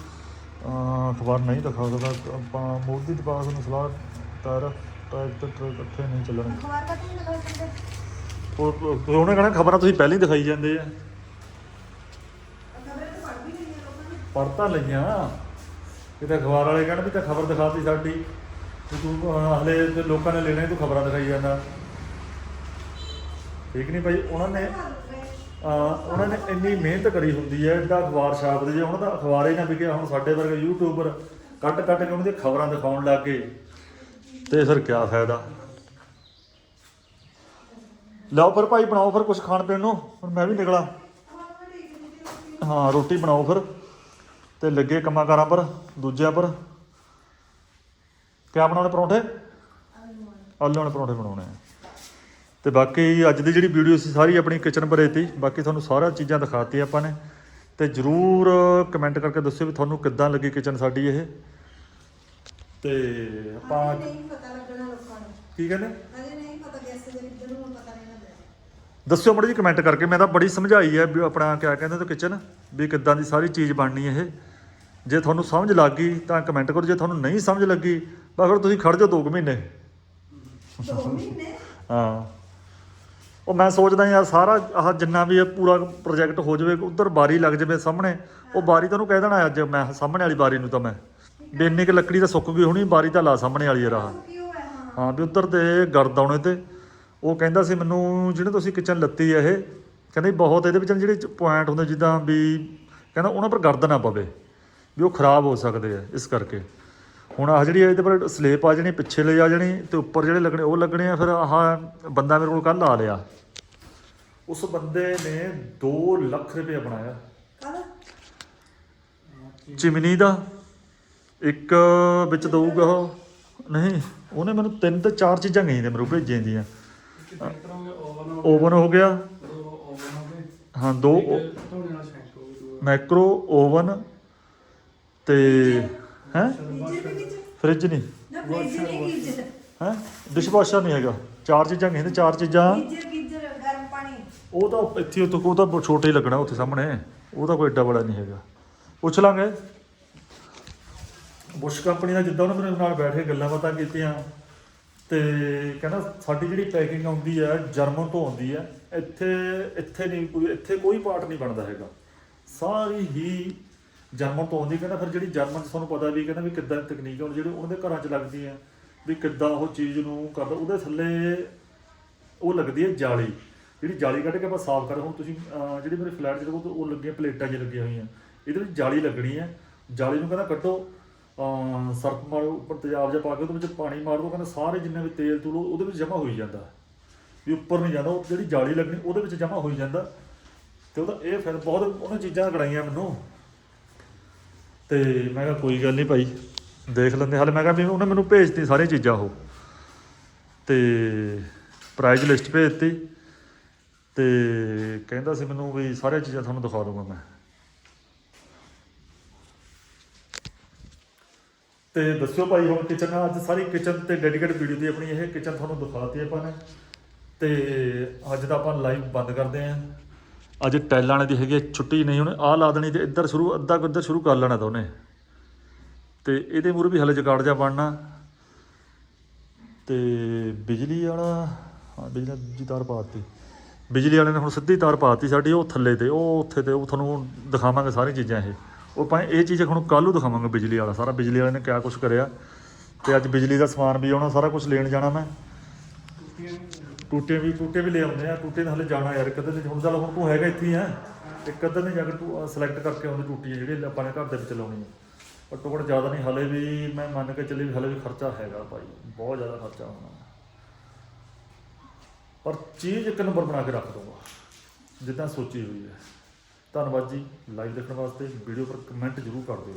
ਅਖਬਾਰ ਨਹੀਂ ਦਿਖਾ ਸਕਦਾ। ਆਪਾਂ ਮੋਦੀ ਦੇ ਪਾਸ ਨੂੰ ਸਲਾਹ ਤਾਰ ਟਾਇਰ ਤੇ ਟਰੱਕ ਇਕੱਠੇ ਨਹੀਂ ਚੱਲਣਗੇ ਅਖਬਾਰ ਕਾ ਤੁਸੀਂ ਉਹ ਉਹ- ਉਹਨੇ ਕਹਣਾ ਖਬਰਾਂ ਤੁਸੀਂ ਪਹਿਲਾਂ ਹੀ ਦਿਖਾਈ ਜਾਂਦੇ ਆ। ਖਬਰਾਂ ਤਾਂ ਪੜ੍ਹ ਵੀ ਨਹੀਂ ਲੋਕਾਂ ਨੇ। ਪੜ੍ਹ ਤਾਂ ਲਈਆਂ। ਕਿਤੇ ਅਖਬਾਰ ਵਾਲੇ ਕਹਿਣ ਵੀ ਤਾਂ ਖਬਰ ਦਿਖਾਤੀ ਸਾਡੀ। ਤੇ ਹਲੇ ਲੋਕਾਂ ਨੇ ਲੈਣਾ ਤੂੰ ਖਬਰਾਂ ਦਿਖਾਈ ਜਾਂਦਾ। ਠੀਕ ਨਹੀਂ ਭਾਈ ਉਹਨਾਂ ਨੇ ਉਹਨਾਂ ਨੇ ਇੰਨੀ ਮਿਹਨਤ ਕਰੀ ਹੁੰਦੀ ਹੈ ਐਡਾ ਅਖਬਾਰ ਛਾਪਦੇ ਜੇ, ਉਹਨਾਂ ਦਾ ਅਖਬਾਰ ਹੀ ਨਾ ਵਿਕਿਆ ਹੁਣ ਸਾਡੇ ਵਰਗੇ ਯੂਟਿਊਬਰ ਕੱਟ ਕੱਟ ਕੇ ਉਹਨਾਂ ਦੀਆਂ ਖਬਰਾਂ ਦਿਖਾਉਣ ਲੱਗ ਗਏ। ਤੇ ਫਿਰ ਕੀ ਫਾਇਦਾ? ਲਓ ਫਿਰ ਭਾਈ, ਬਣਾਓ ਫਿਰ ਕੁਝ ਖਾਣ ਪੀਣ ਨੂੰ, ਹੁਣ ਮੈਂ ਵੀ ਨਿਕਲਾਂ। ਹਾਂ, ਰੋਟੀ ਬਣਾਓ ਫਿਰ। ਤੇ ਲੱਗੇ ਕੰਮਾਂ ਕਾਰਾਂ ਪਰ, ਦੂਜਿਆਂ ਪਰ। ਕਿਆ ਬਣਾਉਣੇ ਪਰੌਂਠੇ? ਆਲੂ ਵਾਲੇ ਪਰੌਂਠੇ ਬਣਾਉਣੇ ਆ। ਤੇ ਬਾਕੀ ਅੱਜ ਦੀ ਜਿਹੜੀ ਵੀਡੀਓ ਸੀ ਸਾਰੀ ਆਪਣੀ ਕਿਚਨ ਪਰ ਤੀ। ਬਾਕੀ ਤੁਹਾਨੂੰ ਸਾਰਾ ਚੀਜ਼ਾਂ ਦਿਖਾਤੀਆਂ ਆਪਾਂ ਨੇ। ਤੇ ਜਰੂਰ ਕਮੈਂਟ ਕਰਕੇ ਦੱਸਿਓ ਵੀ ਤੁਹਾਨੂੰ ਕਿੱਦਾਂ ਲੱਗੀ ਕਿਚਨ ਸਾਡੀ ਇਹ। ਤੇ ਆਪਾਂ ਨਹੀਂ ਪਤਾ ਲੱਗਣਾ ਲੋਕਾਂ ਨੂੰ। ਕੀ ਕਹਿੰਦੇ? ਅਜੇ ਨਹੀਂ ਪਤਾ ਗੈਸ ਦੇ ਕਿੱਧਰ ਨੂੰ ਪਤਾ ਨਹੀਂ ਲੱਗਦਾ। ਦੱਸਿਓ ਮੜੀ ਜੀ ਕਮੈਂਟ ਕਰਕੇ। ਮੈਂ ਤਾਂ ਬੜੀ ਸਮਝਾਈ ਹੈ ਵੀ ਆਪਣਾ ਕਿਆ ਕਹਿੰਦੇ ਤੇ ਕਿਚਨ ਵੀ ਕਿੱਦਾਂ ਦੀ ਸਾਰੀ ਚੀਜ਼ ਬਣਨੀ ਇਹ। ਜੇ ਤੁਹਾਨੂੰ ਸਮਝ ਲੱਗ ਗਈ ਤਾਂ ਕਮੈਂਟ ਕਰੋ। ਜੇ ਤੁਹਾਨੂੰ ਨਹੀਂ ਸਮਝ ਲੱਗੀ ਬਸ ਫਿਰ ਤੁਸੀਂ ਖੜ ਜਾਓ 2 ਮਹੀਨੇ। ਦੋ ਮਹੀਨੇ? ਹਾਂ। ਉਹ ਮੈਂ ਸੋਚਦਾ ਯਾਰ ਸਾਰਾ ਆਹ ਜਿੰਨਾ ਵੀ ਇਹ ਪੂਰਾ ਪ੍ਰੋਜੈਕਟ ਹੋ ਜਾਵੇ, ਉਧਰ ਬਾਰੀ ਲੱਗ ਜਾਵੇ ਸਾਹਮਣੇ, ਉਹ ਬਾਰੀ ਤਾਂ ਉਹਨੂੰ ਕਹਿ ਦੇਣਾ ਅੱਜ ਮੈਂ ਸਾਹਮਣੇ ਵਾਲੀ ਬਾਰੀ ਨੂੰ ਤਾਂ ਮੈਂ। ਵੀ ਇੰਨੀ ਕੁ ਲੱਕੜੀ ਤਾਂ ਸੁੱਕ ਗਈ ਹੋਣੀ, ਬਾਰੀ ਤਾਂ ਲਾ ਸਾਹਮਣੇ ਵਾਲੀ ਯਾਰ ਆਹ। ਹਾਂ, ਵੀ ਉਧਰ ਤੇ ਗਰਦ ਆਉਣੇ ਤੇ, ਉਹ ਕਹਿੰਦਾ ਸੀ ਮੈਨੂੰ ਜਿਹੜੇ ਤੁਸੀਂ ਕਿਚਨ ਲੱਤੀ ਆ ਇਹ, ਕਹਿੰਦੇ ਬਹੁਤ, ਇਹਦੇ ਵਿੱਚ ਜਿਹੜੇ ਪੁਆਇੰਟ ਹੁੰਦੇ ਜਿੱਦਾਂ ਵੀ, ਕਹਿੰਦਾ ਉਹਨਾਂ ਪਰ ਗਰਦ ਨਾ ਪਵੇ, ਵੀ ਉਹ ਖਰਾਬ ਹੋ ਸਕਦੇ ਆ ਇਸ ਕਰਕੇ। ਹੁਣ ਆਹ ਜਿਹੜੀ ਇਹਦੇ ਪਰ ਸਲੇਪ ਆ ਜਣੀ ਪਿੱਛੇ ਲੈ ਆ ਜਣੀ ਤੇ ਉੱਪਰ ਜਿਹੜੇ ਲੱਗਣੇ ਉਹ ਲੱਗਣੇ ਆ ਫਿਰ ਆਹ ਬੰਦਾ ਮੇਰੇ ਕੋਲ ਕੱਲ ਆ ਲਿਆ। ਉਸ ਬੰਦੇ ਨੇ 2 ਲੱਖ ਰੁਪਏ ਬਣਾਇਆ। ਚਿਮਨੀ ਦਾ। ਇੱਕ ਵਿੱਚ ਦਊਗਾ ਉਹ। ਨਹੀਂ ਉਹਨੇ ਮੈਨੂੰ ਤਿੰਨ ਤੇ ਚਾਰ ਚੀਜ਼ਾਂ ਗਈਆਂ ਨੇ ਮੈਨੂੰ ਭੇਜੀਆਂ ਦੀਆਂ। ਓਵਨ ਹੋ ਗਿਆ ਹੋ ਦੋ ਮੈਕਰੋ ਓਵਨ ਤੇ ਹੈ? ਫ੍ਰਿਜ ਨਹੀਂ। ਨਾ ਫ੍ਰਿਜ ਨਹੀਂ ਗੀਜਰ ਹੈ? ਡਿਸ਼ਵਾਸ਼ਰ ਨਹੀਂ ਹੈਗਾ। ਚਾਰ ਚੀਜ਼ਾਂ ਤੇ ਚਾਰ ਚੀਜ਼ਾਂ। ਗੀਜਰ ਗੀਜਰ ਗਰਮ ਪਾਣੀ। ਉਹ ਤਾਂ ਇੱਥੇ ਉੱਥੇ ਉਹ ਤਾਂ ਛੋਟੇ ਹੀ ਲੱਗਣਾ ਉੱਥੇ ਸਾਹਮਣੇ। ਉਹ ਤਾਂ ਕੋਈ ਏਡਾ ਬੜਾ ਨਹੀਂ ਹੈਗਾ। ਪੁੱਛ ਲਾਂਗੇ। ਬੁਸ਼ ਕੰਪਨੀ ਦਾ ਜਿੱਦਾਂ ਉਹਨੇ ਮੇਰੇ ਨਾਲ ਬੈਠ ਕੇ ਗੱਲਾਂ ਬਾਤਾਂ ਕੀਤੀਆਂ ਤੇ ਕਹਿੰਦਾ ਸਾਡੀ ਜਿਹੜੀ ਪੈਕਿੰਗ ਆਉਂਦੀ ਹੈ ਜਰਮਨ ਤੋਂ ਆਉਂਦੀ ਹੈ ਇੱਥੇ ਇੱਥੇ ਨਹੀਂ ਕੋਈ ਇੱਥੇ ਕੋਈ ਪਾਰਟ ਨਹੀਂ ਬਣਦਾ ਹੈਗਾ। ਸਾਰੀ ਹੀ ਜਰਮਨ ਤੋਂ ਆਉਂਦੀ ਕਹਿੰਦਾ ਫਿਰ ਜਿਹੜੀ ਜਰਮਨ 'ਚ ਤੁਹਾਨੂੰ ਪਤਾ ਵੀ ਕਹਿੰਦਾ ਵੀ ਕਿੱਦਾਂ ਦੀ ਤਕਨੀਕ ਹੈ ਹੁਣ ਜਿਹੜੇ ਉਹਨਾਂ ਦੇ ਘਰਾਂ 'ਚ ਲੱਗਦੀ ਹੈ ਵੀ ਕਿੱਦਾਂ ਉਹ ਚੀਜ਼ ਨੂੰ ਕਰਦਾ ਉਹਦੇ ਥੱਲੇ ਉਹ ਲੱਗਦੀ ਹੈ ਜਾਲੀ। ਜਿਹੜੀ ਜਾਲੀ ਕੱਢ ਕੇ ਆਪਾਂ ਸਾਫ਼ ਕਰ ਹੁਣ ਤੁਸੀਂ ਜਿਹੜੀ ਮੇਰੇ ਫਲੈਟ 'ਚ ਦੇਖੋ ਉਹ ਲੱਗੀਆਂ ਪਲੇਟਾਂ ਜਿਹੀਆਂ ਲੱਗੀਆਂ ਹੋਈਆਂ। ਇਹਦੇ ਵਿੱਚ ਜਾਲੀ ਲੱਗਣੀ ਹੈ। ਜਾਲੀ ਨੂੰ ਕਹਿੰਦਾ ਕੱਢੋ ਅਹ, ਸਰਫ ਮਾਰੋ ਉੱਪਰ ਤੇਜ਼ਾਬ ਜਿਹਾ ਪਾ ਕੇ ਉਹਦੇ ਵਿੱਚ ਪਾਣੀ ਮਾਰ ਦਿਓ ਕਹਿੰਦਾ ਸਾਰੇ ਜਿੰਨੇ ਵੀ ਤੇਲ ਤੂਲ ਉਹਦੇ ਵਿੱਚ ਜਮ੍ਹਾਂ ਹੋਈ ਜਾਂਦਾ। ਵੀ ਉੱਪਰ ਨਹੀਂ ਜਾਂਦਾ ਉਹ ਜਿਹੜੀ ਜਾਲੀ ਲੱਗਣੀ ਉਹਦੇ ਵਿੱਚ ਜਮ੍ਹਾਂ ਹੋਈ ਜਾਂਦਾ। ਤੇ ਉਹਦਾ ਇਹ ਫਿਰ ਬਹੁਤ ਉਹਨੇ ਚੀਜ਼ਾਂ ਕਢਾਈਆਂ ਮੈਨੂੰ। ਤੇ ਮੈਂ ਕਿਹਾ ਕੋਈ ਗੱਲ ਨਹੀਂ ਭਾਈ, ਦੇਖ ਲੈਂਦੇ ਹਾਲੇ ਮੈਂ ਕਿਹਾ ਵੀ ਉਹਨੇ ਮੈਨੂੰ ਭੇਜਤੀ ਸਾਰੀਆਂ ਚੀਜ਼ਾਂ ਉਹ। ਤੇ ਪ੍ਰਾਈਜ਼ ਲਿਸਟ ਭੇਜਤੀ ਤੇ ਕਹਿੰਦਾ ਸੀ ਮੈਨੂੰ ਵੀ ਸਾਰੀਆਂ ਚੀਜ਼ਾਂ ਤੁਹਾਨੂੰ ਦਿਖਾ ਦੂੰਗਾ ਮੈਂ। ਤੇ ਦੱਸਿਓ ਭਾਈ, ਹੁਣ ਕਿਚਨ ਅੱਜ ਸਾਰੀ ਕਿਚਨ ਤੇ ਡੈਡੀਕੇਟ ਵੀਡੀਓ ਦੀ ਆਪਣੀ ਇਹ ਕਿਚਨ ਤੁਹਾਨੂੰ ਦਿਖਾਤੀ ਆਪਾਂ ਨੇ। ਤੇ ਅੱਜ ਦਾ ਆਪਾਂ ਲਾਈਵ ਬੰਦ ਕਰਦੇ ਆਂ ਅੱਜ ਟੈਲਾਂ ਵਾਲੇ ਦੀ ਹੈਗੀ ਛੁੱਟੀ ਨਹੀਂ ਉਹਨੇ, ਆਹ ਲਾ ਦੇਣੀ ਤੇ ਇੱਧਰ ਸ਼ੁਰੂ, ਅੱਧਾ ਕੁ ਇੱਧਰ ਸ਼ੁਰੂ ਕਰ ਲੈਣਾ ਤਾਂ ਉਹਨੇ। ਤੇ ਇਹਦੇ ਮੂਰੇ ਵੀ ਹਲੇ ਜਗਾੜ ਜਾ ਬਣਨਾ। ਤੇ ਬਿਜਲੀ ਵਾਲਾ, ਹਾਂ, ਬਿਜਲੀ ਦੀ ਤਾਰ ਪਾਤੀ। ਬਿਜਲੀ ਵਾਲੇ ਨੇ ਹੁਣ ਸਿੱਧੀ ਤਾਰ ਪਾਤੀ ਸਾਡੀ, ਉਹ ਥੱਲੇ ਤੇ, ਉਹ ਉੱਥੇ ਤੇ, ਉਹ ਤੁਹਾਨੂੰ ਦਿਖਾਵਾਂਗੇ ਸਾਰੀ ਚੀਜ਼ਾਂ ਇਹ। ਉਹ ਭਾਵੇਂ ਇਹ ਚੀਜ਼ ਹੁਣ ਕੱਲ੍ਹ ਨੂੰ ਦਿਖਾਵਾਂਗੇ ਬਿਜਲੀ ਵਾਲਾ, ਸਾਰਾ ਬਿਜਲੀ ਵਾਲੇ ਨੇ ਕਿਆ ਕੁਝ ਕਰਿਆ। ਤੇ ਅੱਜ ਬਿਜਲੀ ਦਾ ਸਮਾਨ ਵੀ ਆਉਣਾ, ਸਾਰਾ ਕੁਝ ਲੈਣ ਜਾਣਾ ਮੈਂ। ਟੂਟੇ ਵੀ ਟੂਟੇ ਵੀ ਲੈ ਆਉਂਦੇ ਆ, ਟੂਟੇ ਨਾਲ ਹਲੇ ਜਾਣਾ ਯਾਰ ਕਦੇ ਨਹੀਂ ਹੁਣ ਚੱਲ ਹੁਣ ਤੂੰ ਹੈਗਾ ਇੱਥੇ ਹੀ ਆ ਇੱਕ ਅੱਧਰ ਨਹੀਂ ਜਾ ਕੇ ਤੂੰ ਸਿਲੈਕਟ ਕਰਕੇ ਆਉਂਦੀ ਟੂਟੀ ਜਿਹੜੀ ਆਪਾਂ ਨੇ ਘਰ ਦੇ ਵਿੱਚ ਲਾਉਣੀ ਆ ਪਰ ਟੁਕੜ ਜ਼ਿਆਦਾ ਨਹੀਂ, ਹਲੇ ਵੀ ਮੈਂ ਮੰਨ ਕੇ ਚੱਲੇ ਵੀ ਹਲੇ ਵੀ ਖਰਚਾ ਹੈਗਾ ਭਾਈ, ਬਹੁਤ ਜ਼ਿਆਦਾ ਖਰਚਾ ਹੋਣਾ। ਪਰ ਚੀਜ਼ ਇੱਕ ਨੰਬਰ ਬਣਾ ਕੇ ਰੱਖ ਦੂੰਗਾ ਜਿੱਦਾਂ ਸੋਚੀ ਹੋਈ ਹੈ। ਧੰਨਵਾਦ ਜੀ ਲਾਈਵ ਦੇਖਣ ਵਾਸਤੇ ਵੀਡੀਓ ਪਰ ਕਮੈਂਟ ਜ਼ਰੂਰ ਕਰ ਦਿਓ।